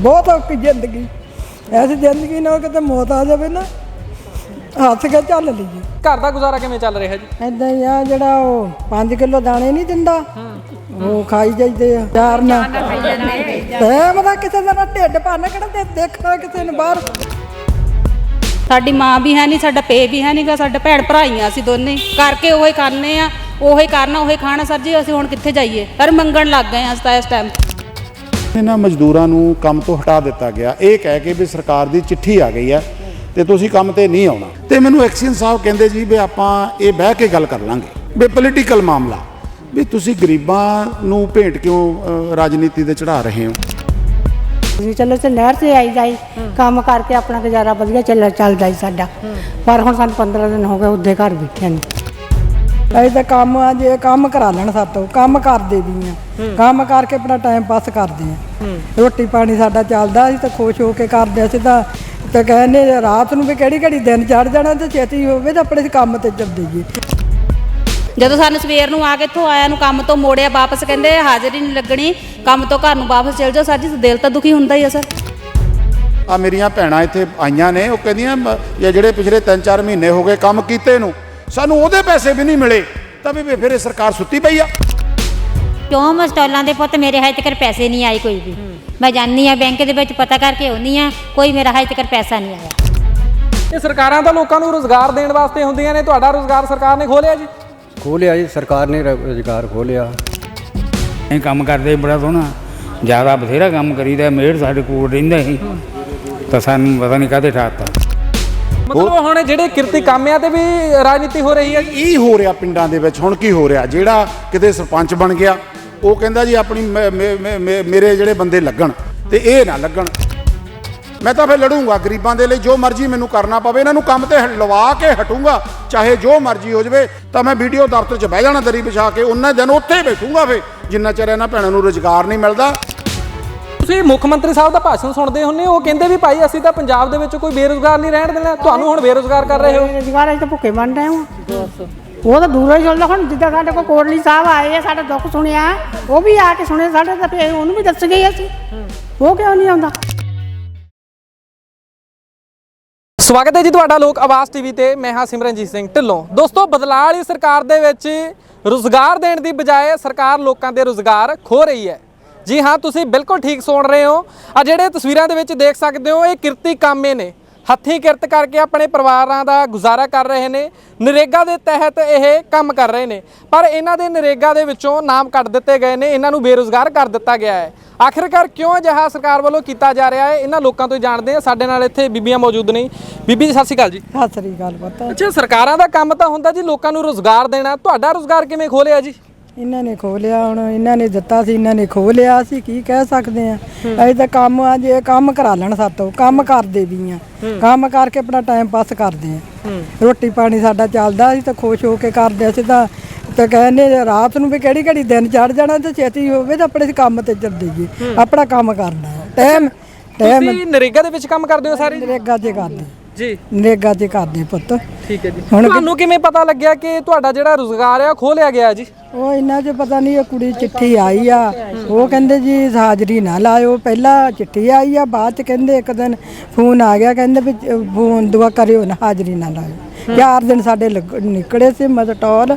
ਬਹੁਤ ਔਖੀ ਜ਼ਿੰਦਗੀ। ਐਸੀ ਜ਼ਿੰਦਗੀ ਨਾਲ ਕਿਤੇ ਮੌਤ ਆ ਜਾਵੇ ਨਾ ਹੱਥ ਕੇ ਚੱਲ ਲਈਏ। ਘਰ ਦਾ ਗੁਜ਼ਾਰਾ ਕਿਵੇਂ ਚੱਲ ਰਿਹਾ ਜੀ? ਐਦਾਂ ਹੀ ਆ ਜਿਹੜਾ ਉਹ 5 ਕਿਲੋ ਦਾਣੇ ਨਹੀਂ ਦਿੰਦਾ ਉਹ ਖਾਈ ਜਾਈਦੇ ਆ। ਚਾਰ ਨਾ। ਟਾਈਮ ਦਾ ਕਿਸੇ ਦਾ ਨਾ ਢਿੱਡ ਭਰਨਾ ਕਿਹੜਾ ਦੇ- ਦੇਖਣਾ ਕਿਸੇ ਨੂੰ ਬਾਹਰ। ਸਾਡੀ ਮਾਂ ਵੀ ਹੈ ਨਹੀਂ ਸਾਡਾ ਪੇ ਵੀ ਹੈ ਨਹੀਂਗਾ ਸਾਡਾ ਭੈਣ ਭਰਾਈਆਂ ਅਸੀਂ ਦੋਨੇ। ਹੀ। ਕਰਕੇ ਉਹੀ ਕਰਨੇ ਆ ਉਹੀ ਕਰਨਾ ਉਹੀ ਖਾਣਾ ਸਰ ਜੀ ਅਸੀਂ ਹੁਣ ਕਿੱਥੇ ਜਾਈਏ? ਪਰ ਮੰਗਣ ਲੱਗ ਗਏ ਆ ਅਸੀਂ ਤਾਂ ਇਸ ਟਾਈਮ ਇਹਨਾਂ ਮਜ਼ਦੂਰਾਂ ਨੂੰ ਕੰਮ ਤੋਂ ਹਟਾ ਦਿੱਤਾ ਗਿਆ। ਇਹ ਕਹਿ ਕੇ ਵੀ ਸਰਕਾਰ ਦੀ ਚਿੱਠੀ ਆ ਗਈ ਹੈ ਤੇ ਤੁਸੀਂ ਕੰਮ ਤੇ ਨਹੀਂ ਆਉਣਾ। ਤੇ ਮੈਨੂੰ ਐਕਸੀਅਨ ਸਾਹਿਬ ਕਹਿੰਦੇ ਜੀ ਵੀ ਆਪਾਂ ਇਹ ਬਹਿ ਕੇ ਗੱਲ ਕਰ ਲਾਂਗੇ। ਵੀ ਪੋਲੀਟੀਕਲ ਮਾਮਲਾ ਵੀ ਤੁਸੀਂ ਗਰੀਬਾਂ ਨੂੰ ਭੇਂਟ ਕਿਉਂ ਰਾਜਨੀਤੀ ਦੇ ਚੜਾ ਰਹੇ ਹੋ? ਜੀ ਚਲੋ ਤੇ ਨਹਿਰ ਤੇ ਆਈ ਜਾਈ ਕੰਮ ਕਰਕੇ ਆਪਣਾ ਗੁਜ਼ਾਰਾ ਵਧੀਆ ਚੱਲ ਚੱਲਦਾ ਹੀ ਸਾਡਾ। ਪਰ ਹੁਣ ਸਾਨੂੰ 15 ਦਿਨ ਹੋ ਗਏ ਉੱਦੇ ਘਰ ਬੈਠੇ ਨੇ। ਅਸੀਂ ਤਾਂ ਕੰਮ ਆ ਜੇ ਕੰਮ ਕਰਾ ਲੈਣ ਸਾਤੋਂ ਕੰਮ ਕਰਦੇ ਵੀ ਆ। ਕੰਮ ਕਰਕੇ ਆਪਣਾ ਟਾਈਮ ਪਾਸ ਕਰਦੇ ਆ। ਰੋਟੀ ਪਾਣੀ ਸਾਡਾ ਚੱਲਦਾ ਅਸੀਂ ਤਾਂ ਖੁਸ਼ ਹੋ ਕੇ ਕਰਦੇ ਅਸੀਂ ਤਾਂ ਤੇ ਕਹਿੰਦੇ ਰਾਤ ਨੂੰ ਵੀ ਕਿਹੜੀ ਕਿਹੜੀ ਦਿਨ ਚੜ ਜਾਣਾ ਤੇ ਛੇਤੀ ਹੋਵੇ ਤਾਂ ਆਪਣੇ ਕੰਮ ਤੇ ਚੱਲ ਜਾਈਏ। ਜਦੋਂ ਸਾਨੂੰ ਸਵੇਰ ਨੂੰ ਆ ਕੇ ਇੱਥੋਂ ਆਇਆ ਨੂੰ ਕੰਮ ਤੋਂ ਮੋੜਿਆ ਵਾਪਸ ਕਹਿੰਦੇ ਹਾਜ਼ਰੀ ਨਹੀਂ ਲੱਗਣੀ ਕੰਮ ਤੋਂ ਘਰ ਨੂੰ ਵਾਪਸ ਚਲ ਜਾਓ ਸਰ ਜੀ ਦਿਲ ਤਾਂ ਦੁਖੀ ਹੁੰਦਾ ਹੀ ਆ ਸਰ। ਆ ਮੇਰੀਆਂ ਭੈਣਾਂ ਇੱਥੇ ਆਈਆਂ ਨੇ ਉਹ ਕਹਿੰਦੀਆਂ ਇਹ ਜਿਹੜੇ ਪਿਛਲੇ 3-4 ਮਹੀਨੇ ਹੋ ਗਏ ਕੰਮ ਕੀਤੇ ਨੂੰ ਸਾਨੂੰ ਉਹਦੇ ਪੈਸੇ ਵੀ ਨਹੀਂ ਮਿਲੇ ਤਾਂ ਵੀ ਫਿਰ ਇਹ ਸਰਕਾਰ ਸੁੱਤੀ ਪਈ ਆ। ਕਿਉਂ ਮਸਟਾਲਾਂ ਦੇ ਪੁੱਤ? ਮੇਰੇ ਹਜੇ ਤੱਕ ਪੈਸੇ ਨਹੀਂ ਆਏ ਕੋਈ ਵੀ। ਮੈਂ ਜਾਣੀ ਆ ਬੈਂਕ ਦੇ ਵਿੱਚ ਪਤਾ ਕਰਕੇ ਆਉਂਦੀ ਆ ਕੋਈ ਮੇਰਾ ਹਜੇ ਤੱਕ ਪੈਸਾ ਨਹੀਂ ਆਇਆ। ਇਹ ਸਰਕਾਰਾਂ ਤਾਂ ਲੋਕਾਂ ਨੂੰ ਰੋਜ਼ਗਾਰ ਦੇਣ ਵਾਸਤੇ ਹੁੰਦੀਆਂ ਨੇ ਤੁਹਾਡਾ ਰੋਜ਼ਗਾਰ ਸਰਕਾਰ ਨੇ ਖੋਲਿਆ ਜੀ? ਖੋਲਿਆ ਜੀ ਸਰਕਾਰ ਨੇ ਰੁਜ਼ਗਾਰ ਖੋਲਿਆ। ਇਹ ਕੰਮ ਕਰਦੇ ਬੜਾ ਸੋਹਣਾ। ਜ਼ਿਆਦਾ ਬਥੇਰਾ ਕੰਮ ਕਰੀਦਾ ਮੇੜ ਸਾਡੇ ਕੋਲ ਰਹਿੰਦਾ ਸੀ। ਤਾਂ ਸਾਨੂੰ ਪਤਾ ਨਹੀਂ ਕਾਹਦੇ ਠਾਤਾ। ਮਤਲਬ ਹੁਣ ਜਿਹੜੇ ਕਿਰਤੀ ਕਾਮਿਆਂ ਤੇ ਵੀ ਰਾਜਨੀਤੀ ਹੋ ਰਹੀ ਹੈ ਜੀ। ਇਹ ਹੋ ਰਿਹਾ ਪਿੰਡਾਂ ਦੇ ਵਿੱਚ, ਹੁਣ ਕੀ ਹੋ ਰਿਹਾ? ਜਿਹੜਾ ਕਿਤੇ ਸਰਪੰਚ ਬਣ ਗਿਆ, ਉਹ ਕਹਿੰਦਾ ਜੀ ਆਪਣੀ ਮੇਰੇ ਜਿਹੜੇ ਬੰਦੇ ਲੱਗਣ ਤੇ ਇਹ ਨਾ ਲੱਗਣ। ਮੈਂ ਤਾਂ ਫਿਰ ਲੜੂੰਗਾ ਗਰੀਬਾਂ ਦੇ ਲਈ, ਜੋ ਮਰਜ਼ੀ ਮੈਨੂੰ ਕਰਨਾ ਪਵੇ, ਇਹਨਾਂ ਨੂੰ ਕੰਮ ਤੇ ਲਵਾ ਕੇ ਹਟੂੰਗਾ, ਚਾਹੇ ਜੋ ਮਰਜ਼ੀ ਹੋ ਜਵੇ, ਤਾਂ ਮੈਂ ਵੀਡੀਓ ਦਫ਼ਤਰ 'ਚ ਬਹਿ ਜਾਣਾ ਦਰੀ ਵਿਛਾ ਕੇ, ਉਹਨਾਂ ਦਿਨ ਉੱਥੇ ਹੀ ਬੈਠੂੰਗਾ ਫੇ ਜਿੰਨਾ ਚਿਰ ਇਹਨਾਂ ਭੈਣਾਂ ਨੂੰ ਰੁਜ਼ਗਾਰ ਨਹੀਂ ਮਿਲਦਾ। ਤੁਸੀਂ ਮੁੱਖ ਮੰਤਰੀ ਸਾਹਿਬ ਦਾ ਭਾਸ਼ਣ ਸੁਣਦੇ ਹੁੰਦੇ ਹੋ ਉਹ ਕਹਿੰਦੇ ਵੀ ਭਾਈ ਅਸੀਂ ਤਾਂ ਪੰਜਾਬ ਦੇ ਵਿੱਚ ਕੋਈ ਬੇਰੁਜ਼ਗਾਰ ਨਹੀਂ ਰਹਿਣ ਦੇਣਾ ਤੁਹਾਨੂੰ ਹੁਣ ਬੇਰੁਜ਼ਗਾਰ ਕਰ ਰਹੇ ਹੋ। ਰੁਜ਼ਗਾਰ ਅਸੀਂ ਤਾਂ ਭੁੱਖੇ ਬਣ ਰਹੇ ਹਾਂ। ਉਹ ਤਾਂ ਦੂਰੋਂ ਹੀ ਚੱਲਦਾ ਹੁਣ ਜਿੱਦਾਂ ਸਾਡੇ ਕੋਲ ਕੋਟਲੀ ਸਾਹਿਬ ਆਏ ਆ ਸਾਡਾ ਦੁੱਖ ਸੁਣਿਆ ਉਹ ਵੀ ਆ ਕੇ ਸੁਣੇ ਸਾਡੇ ਤਾਂ ਫਿਰ ਉਹਨੂੰ ਵੀ ਦੱਸ ਗਏ ਅਸੀਂ। ਉਹ ਕਿਉਂ ਨਹੀਂ ਆਉਂਦਾ? ਸਵਾਗਤ ਹੈ ਜੀ ਤੁਹਾਡਾ ਲੋਕ ਆਵਾਜ਼ ਟੀਵੀ ਤੇ ਮੈਂ ਹਾਂ ਸਿਮਰਨਜੀਤ ਸਿੰਘ ਢਿੱਲੋਂ। ਦੋਸਤੋ ਬਦਲਾਅ ਵਾਲੀ ਸਰਕਾਰ ਦੇ ਵਿੱਚ ਰੁਜ਼ਗਾਰ ਦੇਣ ਦੀ ਬਜਾਏ ਸਰਕਾਰ ਲੋਕਾਂ ਦੇ ਰੁਜ਼ਗਾਰ ਖੋ ਰਹੀ ਹੈ। ਜੀ ਹਾਂ ਤੁਸੀਂ ਬਿਲਕੁਲ ਠੀਕ ਸੁਣ ਰਹੇ ਹੋ। ਆ ਜਿਹੜੇ ਤਸਵੀਰਾਂ ਦੇ ਵਿੱਚ ਦੇਖ ਸਕਦੇ ਹੋ ਇਹ ਕਿਰਤੀ ਕਾਮੇ ਨੇ। ਹੱਥੀਂ ਕਿਰਤ ਕਰਕੇ ਆਪਣੇ ਪਰਿਵਾਰਾਂ ਦਾ ਗੁਜ਼ਾਰਾ ਕਰ ਰਹੇ ਨੇ। ਨਰੇਗਾ ਦੇ ਤਹਿਤ ਇਹ ਕੰਮ ਕਰ ਰਹੇ ਨੇ। ਪਰ ਇਹਨਾਂ ਦੇ ਨਰੇਗਾ ਦੇ ਵਿੱਚੋਂ ਨਾਮ ਕੱਟ ਦਿੱਤੇ ਗਏ ਨੇ। ਇਹਨਾਂ ਨੂੰ ਬੇਰੁਜ਼ਗਾਰ ਕਰ ਦਿੱਤਾ ਗਿਆ ਹੈ। ਆਖਿਰਕਾਰ ਕਿਉਂ ਅਜਿਹਾ ਸਰਕਾਰ ਵੱਲੋਂ ਕੀਤਾ ਜਾ ਰਿਹਾ ਹੈ? ਇਹਨਾਂ ਲੋਕਾਂ ਤੋਂ ਜਾਣਦੇ ਆ ਸਾਡੇ ਨਾਲ ਇੱਥੇ ਬੀਬੀਆਂ ਮੌਜੂਦ ਨੇ। ਬੀਬੀ ਜੀ ਸਤਿ ਸ਼੍ਰੀ ਅਕਾਲ ਜੀ। ਸਤਿ ਸ੍ਰੀ ਅਕਾਲ ਪਤਾ। ਅੱਛਾ ਸਰਕਾਰਾਂ ਦਾ ਕੰਮ ਤਾਂ ਹੁੰਦਾ ਜੀ ਲੋਕਾਂ ਨੂੰ ਰੋਜ਼ਗਾਰ ਦੇਣਾ। ਤੁਹਾਡਾ ਰੋਜ਼ਗਾਰ ਕਿਵੇਂ ਖੋਲਿਆ ਜੀ? ਇਹਨਾਂ ਨੇ ਖੋਲਿਆ ਹੁਣ ਇਹਨਾਂ ਨੇ ਦਿੱਤਾ ਸੀ ਇਹਨਾਂ ਨੇ ਖੋਲਿਆ ਅਸੀਂ ਕੀ ਕਹਿ ਸਕਦੇ ਆ ਅਸੀਂ ਤਾਂ ਕੰਮ ਆ ਜੇ ਕੰਮ ਕਰਾ ਲੈਣ ਸਾਤੋਂ ਕੰਮ ਕਰਦੇ ਵੀ ਆ। ਕੰਮ ਕਰਕੇ ਆਪਣਾ ਟਾਈਮ ਪਾਸ ਕਰਦੇ ਆ। ਰੋਟੀ ਪਾਣੀ ਸਾਡਾ ਚੱਲਦਾ ਅਸੀਂ ਤਾਂ ਖੁਸ਼ ਹੋ ਕੇ ਕਰਦੇ ਅਸੀਂ ਤਾਂ ਤੇ ਕਹਿੰਦੇ ਰਾਤ ਨੂੰ ਵੀ ਕਿਹੜੀ ਕਿਹੜੀ ਦਿਨ ਚੜ ਜਾਣਾ ਤੇ ਛੇਤੀ ਹੋਵੇ ਤਾਂ ਆਪਣੇ ਕੰਮ ਤੇ ਚੱਲ ਜਾਈਏ। ਆਪਣਾ ਕੰਮ ਕਰਨਾ ਟਾਈਮ ਟਾਈਮ ਤੁਸੀਂ ਨਰੇਗਾ ਦੇ ਵਿੱਚ ਕੰਮ ਕਰਦੇ ਹੋ ਸਾਰੇ? ਨਰੇਗਾ ਤੇ ਕਰਦੇ ਜੀ। ਨਰੇਗਾ ਤੇ ਕਰਦੇ ਪੁੱਤ। ਠੀਕ ਹੈ ਜੀ। ਹੁਣ ਤੁਹਾਨੂੰ ਕਿਵੇਂ ਪਤਾ ਲੱਗਿਆ ਕਿ ਤੁਹਾਡਾ ਜਿਹੜਾ ਰੋਜ਼ਗਾਰ ਆ ਉਹ ਖੋਲਿਆ ਗਿਆ ਜੀ? ਉਹ ਇਹਨਾਂ 'ਚ ਪਤਾ ਨਹੀਂ ਇਹ ਕੁੜੀ ਚਿੱਠੀ ਆਈ ਆ। ਉਹ ਕਹਿੰਦੇ ਜੀ ਹਾਜ਼ਰੀ ਨਾ ਲਾਇਓ। ਪਹਿਲਾਂ ਚਿੱਠੀ ਆਈ ਆ ਬਾਅਦ ਚ ਕਹਿੰਦੇ ਇੱਕ ਦਿਨ ਫੋਨ ਆ ਗਿਆ ਕਹਿੰਦੇ ਵੀ ਫੋਨ ਦੁਆ ਕਰਿਓ ਨਾ ਹਾਜ਼ਰੀ ਨਾ ਲਾਇਓ। ਚਾਰ ਦਿਨ ਸਾਡੇ ਲੱਗ- ਨਿਕਲੇ ਸੀ ਮਸਟੋਲ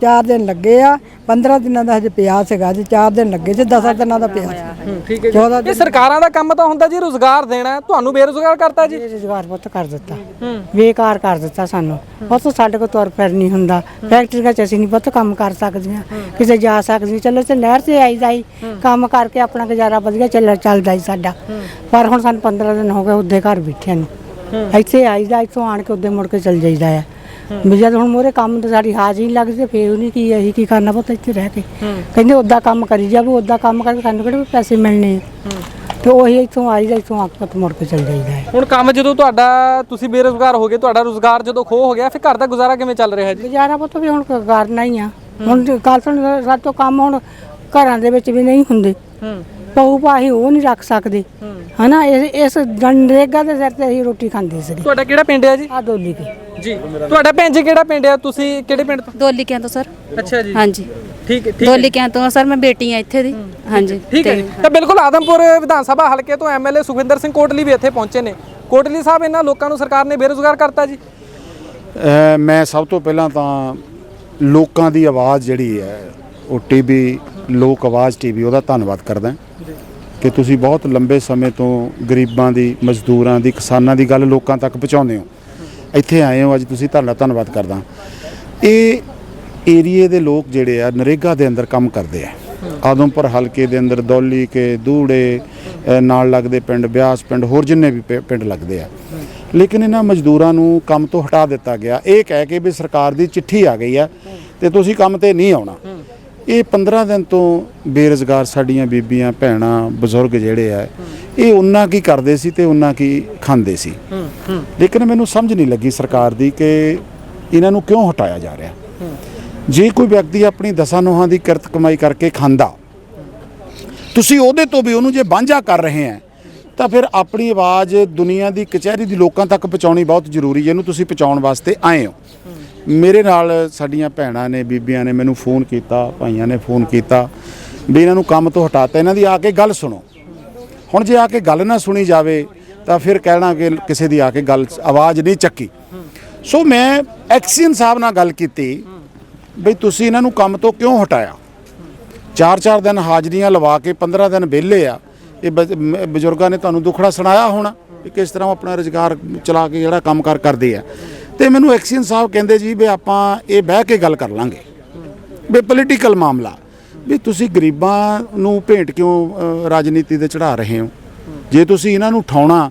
ਚਾਰ ਦਿਨ ਲੱਗੇ ਆ 15 ਦਿਨਾਂ ਦਾ ਹਜੇ ਪਿਆ ਸੀਗਾ ਜੀ ਚਾਰ ਦਿਨ ਲੱਗੇ ਸੀ 10 ਦਿਨਾਂ ਦਾ ਪਿਆ ਸੀ ਠੀਕ ਹੈ 14 ਇਹ ਸਰਕਾਰਾਂ ਦਾ ਕੰਮ ਤਾਂ ਹੁੰਦਾ ਜੀ ਰੋਜ਼ਗਾਰ ਦੇਣਾ ਤੁਹਾਨੂੰ ਬੇਰੁਜ਼ਗਾਰ ਕਰਤਾ ਜੀ। ਰੁਜ਼ਗਾਰ ਪੁੱਤ ਕਰ ਦਿੱਤਾ। ਬੇਕਾਰ ਕਰ ਦਿੱਤਾ ਸਾਨੂੰ। ਪੁੱਤ ਸਾਡੇ ਕੋਲ ਤੁਰ ਫਿਰ ਨਹੀਂ ਹੁੰਦਾ। ਫੈਕਟਰੀਆਂ 'ਚ ਅਸੀਂ ਨਹੀਂ ਪੁੱਤ ਕੰਮ ਕਰ ਸਕਦੀਆਂ। ਕਿਤੇ ਜਾ ਸਕਦੀਆਂ। ਚਲੋ ਤੇ ਨਹਿਰ ਤੇ ਆਈ ਜਾਈ। ਕੰਮ ਕਰਕੇ ਆਪਣਾ ਗੁਜ਼ਾਰਾ ਵਧੀਆ ਚੱਲ ਚੱਲਦਾ ਹੀ ਸਾਡਾ। ਪਰ ਹੁਣ ਸਾਨੂੰ 15 ਦਿਨ ਹੋ ਗਏ ਉੱਦੇ ਘਰ ਬੈਠੇ ਨੂੰ। ਇੱਥੇ ਆਈਦਾ ਇੱਥੋਂ ਆਣ ਕੇ ਉੱਦੇ ਮੁੜ ਕੇ ਚੱਲ ਜਾਈਦਾ ਆ। ਵੀ ਜਦ ਹੁਣ ਮੋਰੇ ਕੰਮ ਤੇ ਸਾਡੀ ਹਾਜ਼ਰੀ ਨਹੀਂ ਲੱਗਦੀ ਤੇ ਫੇਰ ਉਹਨੇ ਕੀ ਅਸੀਂ ਕੀ ਕਰਨਾ ਪੁੱਤ ਇੱਥੇ ਰਹਿ ਕੇ? ਕਹਿੰਦੇ ਉੱਦਾਂ ਕੰਮ ਕਰੀ ਜਾਵੇ ਉੱਦਾਂ ਕੰਮ ਕਰਕੇ ਸਾਨੂੰ ਕਿਹੜੇ ਪੈਸੇ ਮਿਲਣੇ ਆ? ਤੇ ਉਹੀ ਇੱਥੋਂ ਆਈਦਾ ਇੱਥੋਂ ਆ ਕੇ ਪੁੱਤ ਮੁੜ ਕੇ ਚੱਲ ਜਾਈਦਾ ਹੈ ਹੁਣ ਕੰਮ ਜਦੋਂ ਤੁਹਾਡਾ ਤੁਸੀਂ ਬੇਰੁਜ਼ਗਾਰ ਹੋ ਗਏ ਤੁਹਾਡਾ ਰੋਜ਼ਗਾਰ ਜਦੋਂ ਖੋ ਹੋ ਗਿਆ ਫਿਰ ਘਰ ਦਾ ਗੁਜ਼ਾਰਾ ਕਿਵੇਂ ਚੱਲ ਰਿਹਾ ਜੀ? ਗੁਜ਼ਾਰਾ ਪੁੱਤ ਵੀ ਹੁਣ ਕਰਨਾ ਹੀ ਆ। ਹੁਣ ਗੱਲ ਸੁਣ ਸਾਡੇ ਤੋਂ ਕੰਮ ਹੁਣ ਘਰਾਂ ਦੇ ਵਿੱਚ ਵੀ ਨਹੀਂ ਹੁੰਦੇ। ਪਊ ਪਾਹੀ ਉਹ ਨਹੀਂ ਰੱਖ ਸਕਦੇ। ਹਨਾ ਇਸ ਇਸ ਦੇ ਸਿਰ ਤੇ ਅਸੀਂ ਰੋਟੀ ਖਾਂਦੇ ਸੀਗੇ। ਤੁਹਾਡਾ ਕਿਹੜਾ ਪਿੰਡ ਹੈ ਜੀ? ਆ ਡੋਲੀ ਕੇ ਜੀ ਤੁਹਾਡਾ ਭੈਣ ਜੀ ਕਿਹੜਾ ਪਿੰਡ ਹੈ ਤੁਸੀਂ ਕਿਹੜੇ ਪਿੰਡ ਤੋਂ? ਦੋਲੀਕਿਆਂ ਤੋਂ ਸਰ। ਅੱਛਾ ਜੀ। ਹਾਂਜੀ। ਠੀਕ ਹੈ ਠੀਕ ਹੈ। ਦੋਲੀਕਿਆਂ ਤੋਂ ਸਰ ਮੈਂ ਬੇਟੀ ਆ ਇੱਥੇ ਦੀ। ਹਾਂਜੀ। ਠੀਕ ਹੈ ਜੀ। ਤਾਂ ਬਿਲਕੁਲ ਆਦਮਪੁਰ ਵਿਧਾਨ ਸਭਾ ਹਲਕੇ ਤੋਂ ਐਮਐਲਏ ਸੁਖਵਿੰਦਰ ਸਿੰਘ ਕੋਟਲੀ ਵੀ ਇੱਥੇ ਪਹੁੰਚੇ ਨੇ। ਕੋਟਲੀ ਸਾਹਿਬ ਇਹਨਾਂ ਲੋਕਾਂ ਨੂੰ ਸਰਕਾਰ ਨੇ ਬੇਰੁਜ਼ਗਾਰ ਕਰਤਾ ਜੀ? ਮੈਂ ਸਭ ਤੋਂ ਪਹਿਲਾਂ ਤਾਂ ਲੋਕਾਂ ਦੀ ਆਵਾਜ਼ ਜਿਹੜੀ ਹੈ ਉਹ ਟੀਵੀ ਲੋਕ ਆਵਾਜ਼ ਟੀਵੀ ਉਹਦਾ ਧੰਨਵਾਦ ਕਰਦਾ। ਕਿ ਤੁਸੀਂ ਬਹੁਤ ਲੰਬੇ ਸਮੇਂ ਤੋਂ ਗਰੀਬਾਂ ਦੀ, ਮਜ਼ਦੂਰਾਂ ਦੀ, ਕਿਸਾਨਾਂ ਦੀ ਗੱਲ ਲੋਕਾਂ ਤੱਕ ਪਹੁੰਚਾਉਂਦੇ ਹੋ। ਇੱਥੇ ਆਏ ਹੋ, ਅੱਜ ਤੁਸੀਂ ਤੁਹਾਡਾ ਧੰਨਵਾਦ ਕਰਦਾ। ਇਹ ਏਰੀਏ ਦੇ ਲੋਕ ਜਿਹੜੇ ਆ, ਨਰੇਗਾ ਦੇ ਅੰਦਰ ਕੰਮ ਕਰਦੇ ਆ। ਆਦਮਪੁਰ ਹਲਕੇ ਦੇ ਅੰਦਰ, ਦੌਲੀ ਕੇ, ਦੂੜੇ ਨਾਲ ਲੱਗਦੇ ਪਿੰਡ, ਬਿਆਸ ਪਿੰਡ, ਹੋਰ ਜਿੰਨੇ ਵੀ ਪਿੰਡ ਲੱਗਦੇ ਆ। ਲੇਕਿਨ ਇਹਨਾਂ ਮਜ਼ਦੂਰਾਂ ਨੂੰ ਕੰਮ ਤੋਂ ਹਟਾ ਦਿੱਤਾ ਗਿਆ। ਇਹ ਕਹਿ ਕੇ ਵੀ ਸਰਕਾਰ ਦੀ ਚਿੱਠੀ ਆ ਗਈ ਆ ਤੇ ਤੁਸੀਂ ਕੰਮ ਤੇ ਨਹੀਂ ਆਉਣਾ। ਇਹ 15 ਦਿਨ ਤੋਂ ਬੇਰੁਜ਼ਗਾਰ ਸਾਡੀਆਂ ਬੀਬੀਆਂ ਭੈਣਾਂ ਬਜ਼ੁਰਗ ਜਿਹੜੇ ਆ ਇਹ ਉਹਨਾਂ ਕੀ ਕਰਦੇ ਸੀ ਤੇ ਉਹਨਾਂ ਕੀ ਖਾਂਦੇ ਸੀ? ਲੇਕਿਨ ਮੈਨੂੰ ਸਮਝ ਨਹੀਂ ਲੱਗੀ ਸਰਕਾਰ ਦੀ ਕਿ ਇਹਨਾਂ ਨੂੰ ਕਿਉਂ ਹਟਾਇਆ ਜਾ ਰਿਹਾ। ਜੇ ਕੋਈ ਵਿਅਕਤੀ ਆਪਣੀ ਦਸਾਂ ਨੋਹਾਂ ਦੀ ਕਿਰਤ ਕਮਾਈ ਕਰਕੇ ਖਾਂਦਾ ਤੁਸੀਂ ਉਹਦੇ ਤੋਂ ਵੀ ਉਹਨੂੰ ਜੇ ਵਾਂਝਾ ਕਰ ਰਹੇ ਆ ਤਾਂ ਫਿਰ ਆਪਣੀ ਆਵਾਜ਼ ਦੁਨੀਆ ਦੀ ਕਚਹਿਰੀ ਦੀ ਲੋਕਾਂ ਤੱਕ ਪਹੁੰਚਾਉਣੀ ਬਹੁਤ ਜ਼ਰੂਰੀ ਹੈ, ਇਹਨੂੰ ਤੁਸੀਂ ਪਹੁੰਚਾਉਣ ਵਾਸਤੇ ਆਏ ਹੋ। ਮੇਰੇ ਨਾਲ ਸਾਡੀਆਂ ਭੈਣਾਂ ਨੇ, ਬੀਬੀਆਂ ਨੇ ਮੈਨੂੰ ਫੋਨ ਕੀਤਾ, ਭਾਈਆਂ ਨੇ ਫੋਨ ਕੀਤਾ ਵੀ ਇਹਨਾਂ ਨੂੰ ਕੰਮ ਤੋਂ ਹਟਾਤਾ। ਇਹਨਾਂ ਦੀ ਆ ਕੇ ਗੱਲ ਸੁਣੋ। ਹੁਣ ਜੇ ਆ ਕੇ ਗੱਲ ਨਾ ਸੁਣੀ ਜਾਵੇ ਤਾਂ ਫਿਰ ਕਹਿਣਾ ਕਿ ਕਿਸੇ ਦੀ ਆ ਕੇ ਗੱਲ, ਆਵਾਜ਼ ਨਹੀਂ ਚੱਕੀ। ਸੋ ਮੈਂ ਐਕਸੀਅਨ ਸਾਹਿਬ ਨਾਲ ਗੱਲ ਕੀਤੀ ਬਈ ਤੁਸੀਂ ਇਹਨਾਂ ਨੂੰ ਕੰਮ ਤੋਂ ਕਿਉਂ ਹਟਾਇਆ? ਚਾਰ ਚਾਰ ਦਿਨ ਹਾਜ਼ਰੀਆਂ ਲਵਾ ਕੇ 15 ਦਿਨ ਵਿਹਲੇ ਆ। ਇਹ ਬਜ਼- ਮ- ਬਜ਼ੁਰਗਾਂ ਨੇ ਤੁਹਾਨੂੰ ਦੁੱਖੜਾ ਸੁਣਾਇਆ ਹੋਣਾ ਕਿ ਕਿਸ ਤਰ੍ਹਾਂ ਉਹ ਆਪਣਾ ਰੁਜ਼ਗਾਰ ਚਲਾ ਕੇ ਜਿਹੜਾ ਕੰਮਕਾਰ ਕਰਦੇ ਆ। ਤੇ ਮੈਨੂੰ ਐਕਸੀਅਨ ਸਾਹਿਬ ਕਹਿੰਦੇ ਜੀ ਵੀ ਆਪਾਂ ਇਹ ਬਹਿ ਕੇ ਗੱਲ ਕਰ ਲਾਂਗੇ। ਵੀ ਪੋਲੀਟੀਕਲ ਮਾਮਲਾ ਵੀ ਤੁਸੀਂ ਗਰੀਬਾਂ ਨੂੰ ਭੇਂਟ ਕਿਉਂ ਅ, ਰਾਜਨੀਤੀ ਤੇ ਚੜਾ ਰਹੇ ਹੋ? ਜੇ ਤੁਸੀਂ ਇਹਨਾਂ ਨੂੰ ਠਾਉਣਾ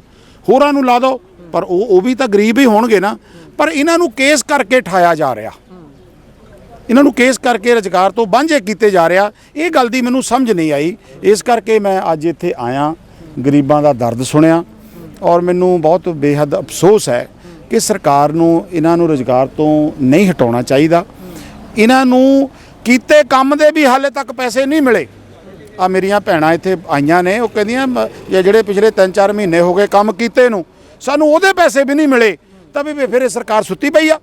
ਹੋਰਾਂ ਨੂੰ ਲਾ ਦਿਓ ਪਰ ਉਹ ਉਹ ਵੀ ਤਾਂ ਗਰੀਬ ਹੀ ਹੋਣਗੇ ਨਾ। ਪਰ ਇਹਨਾਂ ਨੂੰ ਕੇਸ ਕਰਕੇ ਠਾਇਆ ਜਾ ਰਿਹਾ। ਇਹਨਾਂ ਨੂੰ ਕੇਸ ਕਰਕੇ ਰੁਜ਼ਗਾਰ ਤੋਂ ਵਾਂਝੇ ਕੀਤੇ ਜਾ ਰਿਹਾ। ਇਹ ਗੱਲ ਦੀ ਮੈਨੂੰ ਸਮਝ ਨਹੀਂ ਆਈ। ਇਸ ਕਰਕੇ ਮੈਂ ਅੱਜ ਇੱਥੇ ਆਇਆ, ਗਰੀਬਾਂ ਦਾ ਦਰਦ ਸੁਣਿਆ ਔਰ ਮੈਨੂੰ ਬਹੁਤ ਬੇਹੱਦ ਅਫਸੋਸ ਹੈ ਕਿ ਸਰਕਾਰ ਨੂੰ ਇਹਨਾਂ ਨੂੰ ਰੁਜ਼ਗਾਰ ਤੋਂ ਨਹੀਂ ਹਟਾਉਣਾ ਚਾਹੀਦਾ। ਇਹਨਾਂ ਨੂੰ ਕੀਤੇ ਕੰਮ ਦੇ ਵੀ ਹਾਲੇ ਤੱਕ ਪੈਸੇ ਨਹੀਂ ਮਿਲੇ। ਆ ਮੇਰੀਆਂ ਭੈਣਾਂ ਇੱਥੇ ਆਈਆਂ ਨੇ, ਉਹ ਕਹਿੰਦੀਆਂ ਇਹ ਜਿਹੜੇ ਪਿਛਲੇ 3-4 ਮਹੀਨੇ ਹੋ ਗਏ ਕੰਮ ਕੀਤੇ ਨੂੰ, ਸਾਨੂੰ ਉਹਦੇ ਪੈਸੇ ਵੀ ਨਹੀਂ ਮਿਲੇ। ਤਾਂ ਵੀ ਫਿਰ ਇਹ ਸਰਕਾਰ ਸੁੱਤੀ ਪਈ ਆ।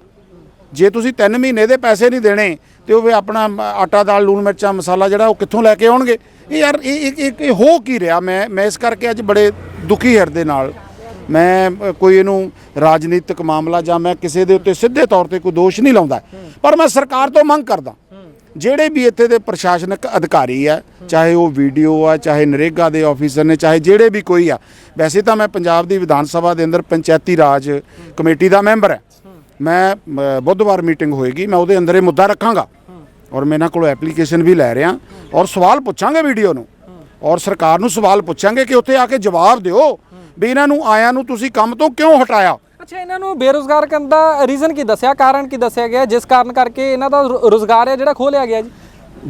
ਜੇ ਤੁਸੀਂ 3 ਮਹੀਨੇ ਦੇ ਪੈਸੇ ਨਹੀਂ ਦੇਣੇ ਤੇ ਉਹ ਵੀ ਆਪਣਾ ਆਟਾ, ਦਾਲ, ਲੂਣ, ਮਿਰਚਾਂ, ਮਸਾਲਾ ਜਿਹੜਾ ਉਹ ਕਿੱਥੋਂ ਲੈ ਕੇ ਆਉਣਗੇ? ਇਹ ਯਾਰ, ਇਹ, ਇਹ- ਹੋ ਕੀ ਰਿਹਾ? ਮੈਂ ਮੈਂ ਇਸ ਕਰਕੇ ਅੱਜ ਬੜੇ ਦੁਖੀ ਹਿਰਦੇ ਨਾਲ। ਮੈਂ ਕੋਈ ਇਹਨੂੰ ਰਾਜਨੀਤਿਕ ਮਾਮਲਾ ਜਾਂ ਮੈਂ ਕਿਸੇ ਦੇ ਉੱਤੇ ਸਿੱਧੇ ਤੌਰ ਤੇ ਕੋਈ ਦੋਸ਼ ਨਹੀਂ ਲਾਉਂਦਾ। ਪਰ ਮੈਂ ਸਰਕਾਰ ਤੋਂ ਮੰਗ ਕਰਦਾ। ਜਿਹੜੇ ਵੀ ਇੱਥੇ ਦੇ ਪ੍ਰਸ਼ਾਸਨਿਕ ਅਧਿਕਾਰੀ ਆ, ਚਾਹੇ ਉਹ ਵੀਡੀਓ ਆ, ਚਾਹੇ ਨਰੇਗਾ ਦੇ ਆਫੀਸਰ ਨੇ, ਚਾਹੇ ਜਿਹੜੇ ਵੀ ਕੋਈ ਆ, ਵੈਸੇ ਤਾਂ ਮੈਂ ਪੰਜਾਬ ਦੀ ਵਿਧਾਨ ਸਭਾ ਦੇ ਅੰਦਰ ਪੰਚਾਇਤੀ ਰਾਜ ਕਮੇਟੀ ਦਾ ਮੈਂਬਰ ਹਾਂ ਮੈਂ ਬੁੱਧਵਾਰ ਮੀਟਿੰਗ ਹੋਏਗੀ, ਮੈਂ ਉਹਦੇ ਅੰਦਰ ਇਹ ਮੁੱਦਾ ਰੱਖਾਂਗਾ। ਔਰ ਮੈਂ ਇਹਨਾਂ ਕੋਲੋਂ ਐਪਲੀਕੇਸ਼ਨ ਵੀ ਲੈ ਰਿਹਾ। ਔਰ ਸਵਾਲ ਪੁੱਛਾਂਗੇ ਵੀਡੀਓ ਨੂੰ। ਔਰ ਸਰਕਾਰ ਨੂੰ ਸਵਾਲ ਪੁੱਛਾਂਗੇ ਕਿ ਉੱਥੇ ਆ ਕੇ ਜਵਾਬ ਦਿਓ ਵੀ ਇਹਨਾਂ ਨੂੰ ਆਇਆਂ ਨੂੰ ਤੁਸੀਂ ਕੰਮ ਤੋਂ ਕਿਉਂ ਹਟਾਇਆ? ਅੱਛਾ, ਇਹਨਾਂ ਨੂੰ ਬੇਰੁਜ਼ਗਾਰ ਕਰਨ ਦਾ ਰੀਜ਼ਨ ਕੀ ਦੱਸਿਆ? ਕਾਰਨ ਕੀ ਦੱਸਿਆ ਗਿਆ? ਜਿਸ ਕਾਰਨ ਕਰਕੇ ਇਹਨਾਂ ਦਾ ਰੁ- ਰੁਜ਼ਗਾਰ ਹੈ ਜਿਹੜਾ ਖੋਹ ਗਿਆ ਜੀ।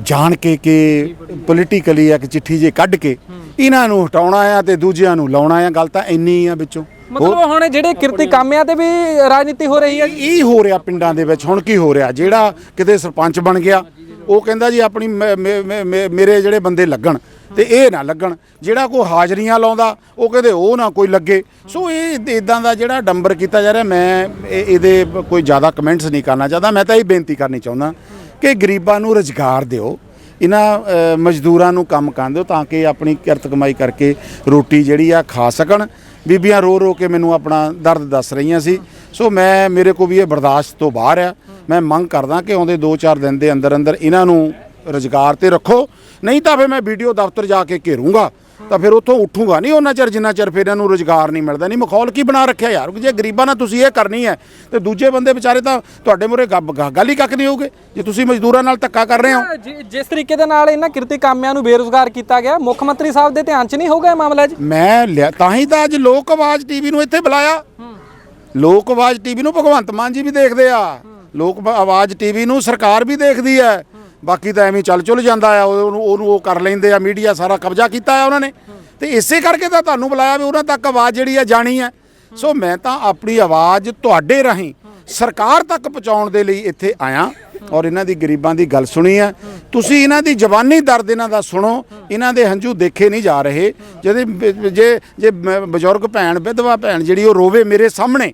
ਜਾਣ ਕੇ ਕਿ ਪੋਲੀਟੀਕਲੀ ਇੱਕ ਚਿੱਠੀ ਜੇ ਕੱਢ ਕੇ ਇਹਨਾਂ ਨੂੰ ਹਟਾਉਣਾ ਆ ਤੇ ਦੂਜਿਆਂ ਨੂੰ ਲਾਉਣਾ ਆ ਗੱਲ ਤਾਂ ਇੰਨੀ ਆ ਵਿੱਚੋਂ। ਮਤਲਬ ਹੁਣ ਜਿਹੜੇ ਕਿਰਤੀ ਕਾਮਿਆਂ ਤੇ ਵੀ ਰਾਜਨੀਤੀ ਹੋ ਰਹੀ ਹੈ ਇਹ ਹੋ ਰਿਹਾ ਪਿੰਡਾਂ ਦੇ ਵਿੱਚ ਹੁਣ ਕੀ ਹੋ ਰਿਹਾ? ਜਿਹੜਾ ਕਿਤੇ ਸਰਪੰਚ ਬਣ ਗਿਆ ਉਹ ਕਹਿੰਦਾ ਜੀ ਆਪਣੀ ਮੇਰੇ ਜਿਹੜੇ ਬੰਦੇ ਲੱਗਣ ਤੇ ਇਹ ਨਾ ਲੱਗਣ। ਜਿਹੜਾ ਕੋਈ ਹਾਜ਼ਰੀਆਂ ਲਾਉਂਦਾ ਉਹ ਕਹਿੰਦੇ ਉਹ ਨਾ ਕੋਈ ਲੱਗੇ। ਸੋ ਇਹ ਇਦਾਂ ਦਾ ਜਿਹੜਾ ਡੰਬਰ ਕੀਤਾ ਜਾ ਰਿਹਾ ਮੈਂ ਇਹ- ਇਹਦੇ ਕੋਈ ਜ਼ਿਆਦਾ ਕਮੈਂਟਸ ਨਹੀਂ ਕਰਨਾ ਚਾਹਦਾ। ਮੈਂ ਤਾਂ ਇਹ ਬੇਨਤੀ ਕਰਨੀ ਚਾਹੁੰਦਾ ਕਿ ਗਰੀਬਾਂ ਨੂੰ ਰੁਜ਼ਗਾਰ ਦਿਓ, ਇਹਨਾਂ ਮਜ਼ਦੂਰਾਂ ਨੂੰ ਕੰਮ ਕਰਨ ਦਿਓ ਤਾਂ ਕਿ ਆਪਣੀ ਕਿਰਤ ਕਮਾਈ ਕਰਕੇ ਰੋਟੀ ਜਿਹੜੀ ਆ ਖਾ ਸਕਣ। ਬੀਬੀਆਂ ਰੋ ਰੋ ਕੇ ਮੈਨੂੰ ਆਪਣਾ ਦਰਦ ਦੱਸ ਰਹੀਆਂ ਸੀ। ਸੋ ਮੈਂ, ਮੇਰੇ ਕੋ ਵੀ ਇਹ ਬਰਦਾਸ਼ਤ ਤੋਂ ਬਾਹਰ ਆ। ਮੈਂ ਮੰਗ ਕਰਦਾ ਕਿ ਆਉਂਦੇ 2-4 ਦਿਨ ਦੇ ਅੰਦਰ ਅੰਦਰ ਇਹਨਾਂ ਨੂੰ ਰੁਜ਼ਗਾਰ ਤੇ ਰੱਖੋ। ਨਹੀਂ ਤਾਂ ਫਿਰ ਮੈਂ ਵੀਡੀਓ ਦਫ਼ਤਰ ਜਾ ਕੇ ਘੇਰੂੰਗਾ। ਤਾਂ ਫਿਰ ਉੱਥੋਂ ਉੱਠੂਗਾ। ਨਹੀਂ ਉਹਨਾਂ ਚਿਰ ਜਿੰਨਾ ਚਿਰ ਫਿਰ ਇਹਨਾਂ ਨੂੰ ਰੁਜ਼ਗਾਰ ਨਹੀਂ ਮਿਲਦਾ। ਨਹੀਂ ਮਖੌਲ ਕੀ ਬਣਾ ਰੱਖਿਆ ਯਾਰ? ਜੇ ਗਰੀਬਾਂ ਨਾਲ ਤੁਸੀਂ ਇਹ ਕਰਨੀ ਹੈ ਤੇ ਦੂਜੇ ਬੰਦੇ ਵਿਚਾਰੇ ਤਾਂ ਤੁਹਾਡੇ ਗੱਬ ਗੱਲ ਹੀ ਕੱਖ ਨਹੀਂ ਹੋਊਗੇ। ਜੇ ਤੁਸੀਂ ਮਜ਼ਦੂਰਾਂ ਨਾਲ ਧੱਕਾ ਕਰ ਰਹੇ ਹੋ। ਜਿ- ਜਿਸ ਤਰੀਕੇ ਦੇ ਨਾਲ ਇਹਨਾਂ ਕਿਰਤੀ ਕਾਮਿਆਂ ਨੂੰ ਬੇਰੁਜ਼ਗਾਰ ਕੀਤਾ ਗਿਆ ਮੁੱਖ ਮੰਤਰੀ ਸਾਹਿਬ ਦੇ ਧਿਆਨ 'ਚ ਨਹੀਂ ਹੋਊਗਾ ਇਹ ਮਾਮਲਾ ਜੀ? ਮੈਂ ਲਿਆ- ਤਾਂ ਹੀ ਤਾਂ ਅੱਜ ਲੋਕ ਆਵਾਜ਼ ਟੀਵੀ ਨੂੰ ਇੱਥੇ ਬੁਲਾਇਆ। ਲੋਕ ਆਵਾਜ਼ ਟੀਵੀ ਨੂੰ ਭਗਵੰਤ ਮਾਨ ਜੀ ਵੀ ਦੇਖਦੇ ਆ। ਲੋਕ ਬ- ਆਵਾਜ਼ ਟੀਵੀ ਨੂੰ ਸਰਕਾਰ ਵੀ ਦੇਖਦੀ ਹੈ। ਬਾਕੀ ਤਾਂ ਐਵੇਂ ਚੱਲ ਚੁੱਲ ਜਾਂਦਾ ਆ ਉਹਨੂੰ ਉਹਨੂੰ ਉਹ ਕਰ ਲੈਂਦੇ ਆ, ਮੀਡੀਆ ਸਾਰਾ ਕਬਜ਼ਾ ਕੀਤਾ ਆ ਉਹਨਾਂ ਨੇ। ਤੇ ਇਸੇ ਕਰਕੇ ਤਾਂ ਤੁਹਾਨੂੰ ਬੁਲਾਇਆ ਵੀ ਉਹਨਾਂ ਤੱਕ ਆਵਾਜ਼ ਜਿਹੜੀ ਆ ਜਾਣੀ ਹੈ ਸੋ ਮੈਂ ਤਾਂ ਆਪਣੀ ਆਵਾਜ਼ ਤੁਹਾਡੇ ਰਾਹੀਂ ਸਰਕਾਰ ਤੱਕ ਪਹੁੰਚਾਉਣ ਦੇ ਲਈ ਇੱਥੇ ਆਇਆ ਔਰ ਇਹਨਾਂ ਦੀ ਗਰੀਬਾਂ ਦੀ ਗੱਲ ਸੁਣੀ ਹੈ ਤੁਸੀਂ ਇਹਨਾਂ ਦੀ ਜਵਾਨੀ ਦਰਦ ਇਹਨਾਂ ਦਾ ਸੁਣੋ, ਇਹਨਾਂ ਦੇ ਹੰਝੂ ਦੇਖੇ ਨਹੀਂ ਜਾ ਰਹੇ। ਜਿਹਦੇ ਜੇ ਜੇ ਬਜ਼ੁਰਗ ਭੈਣ, ਵਿਧਵਾ ਭੈਣ ਜਿਹੜੀ ਉਹ ਰੋਵੇ ਮੇਰੇ ਸਾਹਮਣੇ,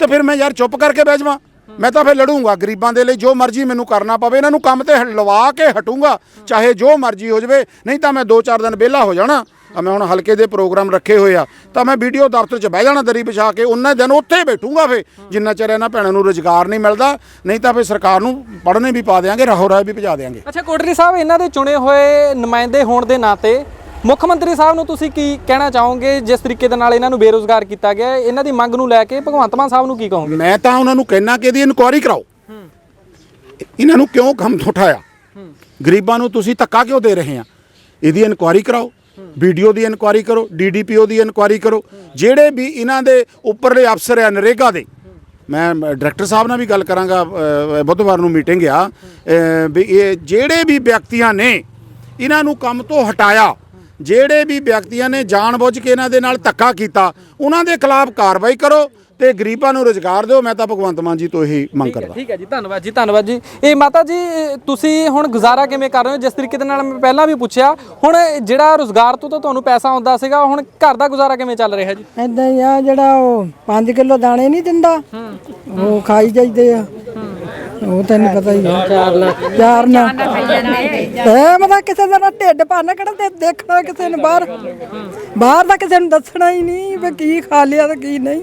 ਤੇ ਫਿਰ ਮੈਂ ਯਾਰ ਚੁੱਪ ਕਰਕੇ ਬਹਿ ਜਾਵਾਂ। ਮੈਂ ਤਾਂ ਫਿਰ ਲੜੂੰਗਾ ਗਰੀਬਾਂ ਦੇ ਲਈ, ਜੋ ਮਰਜ਼ੀ ਮੈਨੂੰ ਕਰਨਾ ਪਵੇ, ਇਹਨਾਂ ਨੂੰ ਕੰਮ ਤੇ ਲਵਾ ਕੇ ਹਟੂੰਗਾ, ਚਾਹੇ ਜੋ ਮਰਜ਼ੀ ਹੋ ਜਾਵੇ, ਨਹੀਂ ਤਾਂ ਮੈਂ 2-4 ਦਿਨ ਵਿਹਲਾ ਹੋ ਜਾਣਾ ਆ ਮੈਂ ਹੁਣ ਹਲਕੇ ਦੇ ਪ੍ਰੋਗਰਾਮ ਰੱਖੇ ਹੋਏ ਆ, ਤਾਂ ਮੈਂ ਵੀਡੀਓ ਦਫ਼ਤਰ 'ਚ ਬਹਿ ਜਾਣਾ ਦਰੀ ਵਿਛਾ ਕੇ ਉਹਨਾਂ ਦਿਨ ਉੱਥੇ ਬੈਠੂੰਗਾ ਫੇ ਜਿੰਨਾ ਚਿਰ ਇਹਨਾਂ ਭੈਣਾਂ ਨੂੰ ਰੁਜ਼ਗਾਰ ਨਹੀਂ ਮਿਲਦਾ, ਨਹੀਂ ਤਾਂ ਫੇ ਸਰਕਾਰ ਨੂੰ ਪੜ੍ਹਨੇ ਵੀ ਪਾ ਦੇਾਂਗੇ ਰਾਹੋ ਰਾਹ ਵੀ ਭਜਾ ਦੇਾਂਗੇ ਅੱਛਾ ਕੋਟਰੀ ਸਾਹਿਬ, ਇਹਨਾਂ ਦੇ ਚੁਣੇ ਹੋਏ ਨੁਮਾਇੰਦੇ ਹੋਣ ਦੇ ਨਾਤੇ ਮੁੱਖ ਮੰਤਰੀ ਸਾਹਿਬ ਨੂੰ ਤੁਸੀਂ ਕੀ ਕਹਿਣਾ ਚਾਹੋਗੇ? ਜਿਸ ਤਰੀਕੇ ਦੇ ਨਾਲ ਇਹਨਾਂ ਨੂੰ ਬੇਰੋਜ਼ਗਾਰ ਕੀਤਾ ਗਿਆ ਹੈ, ਇਹਨਾਂ ਦੀ ਮੰਗ ਨੂੰ ਲੈ ਕੇ ਭਗਵੰਤ ਮਾਨ ਸਾਹਿਬ ਨੂੰ ਕੀ ਕਹੋਗੇ? ਮੈਂ ਤਾਂ ਉਹਨਾਂ ਨੂੰ ਕਹਿਣਾ ਕਿ ਇਹਦੀ ਇਨਕੁਆਇਰੀ ਕਰਾਓ। ਇਹਨਾਂ ਨੂੰ ਕਿਉਂ ਕੰਮ ਉਠਾਇਆ? ਗਰੀਬਾਂ ਨੂੰ ਤੁਸੀਂ ਧੱਕਾ ਕਿਉਂ ਦੇ ਰਹੇ ਆ? ਇਹਦੀ ਇਨਕੁਆਇਰੀ ਕਰਾਓ। ਵੀਡੀਓ ਦੀ ਇਨਕੁਆਇਰੀ ਕਰੋ ਡੀਡੀਪੀਓ ਦੀ ਇਨਕੁਆਇਰੀ ਕਰੋ। ਜਿਹੜੇ ਵੀ ਇਹਨਾਂ ਦੇ ਉੱਪਰਲੇ ਅਫਸਰ ਆ ਨਰੇਗਾ ਦੇ ਮੈਂ ਡਾਇਰੈਕਟਰ ਸਾਹਿਬ ਨਾਲ ਵੀ ਗੱਲ ਕਰਾਂਗਾ ਅ, ਬੁੱਧਵਾਰ ਨੂੰ ਮੀਟਿੰਗ ਆ ਅ, ਵੀ ਇਹ ਜਿਹੜੇ ਵੀ ਵਿਅਕਤੀਆਂ ਨੇ ਇਹਨਾਂ ਨੂੰ ਕੰਮ ਤੋਂ ਹਟਾਇਆ। ਜਿਹੜੇ ਵੀ ਵਿਅਕਤੀਆਂ ਨੇ ਜਾਣਬੁੱਝ ਕੇ ਇਹਨਾਂ ਦੇ ਨਾਲ ਧੱਕਾ ਕੀਤਾ ਉਹਨਾਂ ਦੇ ਖਿਲਾਫ ਕਾਰਵਾਈ ਕਰੋ ਤੇ ਗਰੀਬਾਂ ਨੂੰ ਰੁਜ਼ਗਾਰ ਦਿਓ। ਮੈਂ ਤਾਂ ਭਗਵੰਤ ਮਾਨ ਜੀ ਤੋਂ ਇਹੀ ਮੰਗ ਕਰਦਾ। ਠੀਕ ਹੈ ਜੀ ਧੰਨਵਾਦ ਜੀ ਧੰਨਵਾਦ ਜੀ। ਇਹ ਮਾਤਾ ਜੀ ਤੁਸੀਂ ਹੁਣ ਗੁਜ਼ਾਰਾ ਕਿਵੇਂ ਕਰ ਰਹੇ ਹੋ? ਜਿਸ ਤਰੀਕੇ ਦੇ ਨਾਲ ਮੈਂ ਪਹਿਲਾਂ ਵੀ ਪੁੱਛਿਆ ਹੁਣ ਜਿਹੜਾ ਰੋਜ਼ਗਾਰ ਤੋਂ ਤਾਂ ਤੁਹਾਨੂੰ ਪੈਸਾ ਆਉਂਦਾ ਸੀਗਾ ਹੁਣ ਘਰ ਦਾ ਗੁਜ਼ਾਰਾ ਕਿਵੇਂ ਚੱਲ ਰਿਹਾ ਜੀ? ਏਦਾਂ ਹੀ ਆ ਜਿਹੜਾ ਉਹ 5 ਕਿਲੋ ਦਾਣੇ ਨਹੀਂ ਦਿੰਦਾ ਉਹ ਖਾਈ ਜਾਈਦੇ ਆ। ਉਹ ਤੈਨੂੰ ਪਤਾ ਹੀ ਚਾਰ ਨਾ। ਚਾਰ ਨਾ ਐ ਮਤਲਬ ਕਿਸੇ ਦਾ ਨਾ ਢਿੱਡ ਭਰਨਾ ਕਿਹੜਾ ਤੇ ਦੇਖਣਾ ਕਿਸੇ ਨੇ ਬਾਹਰ। ਬਾਹਰ ਦਾ ਕਿਸੇ ਨੂੰ ਦੱਸਣਾ ਹੀ ਨਹੀਂ ਵੀ ਕੀ ਖਾ ਲਿਆ ਤੇ ਕੀ ਨਹੀਂ।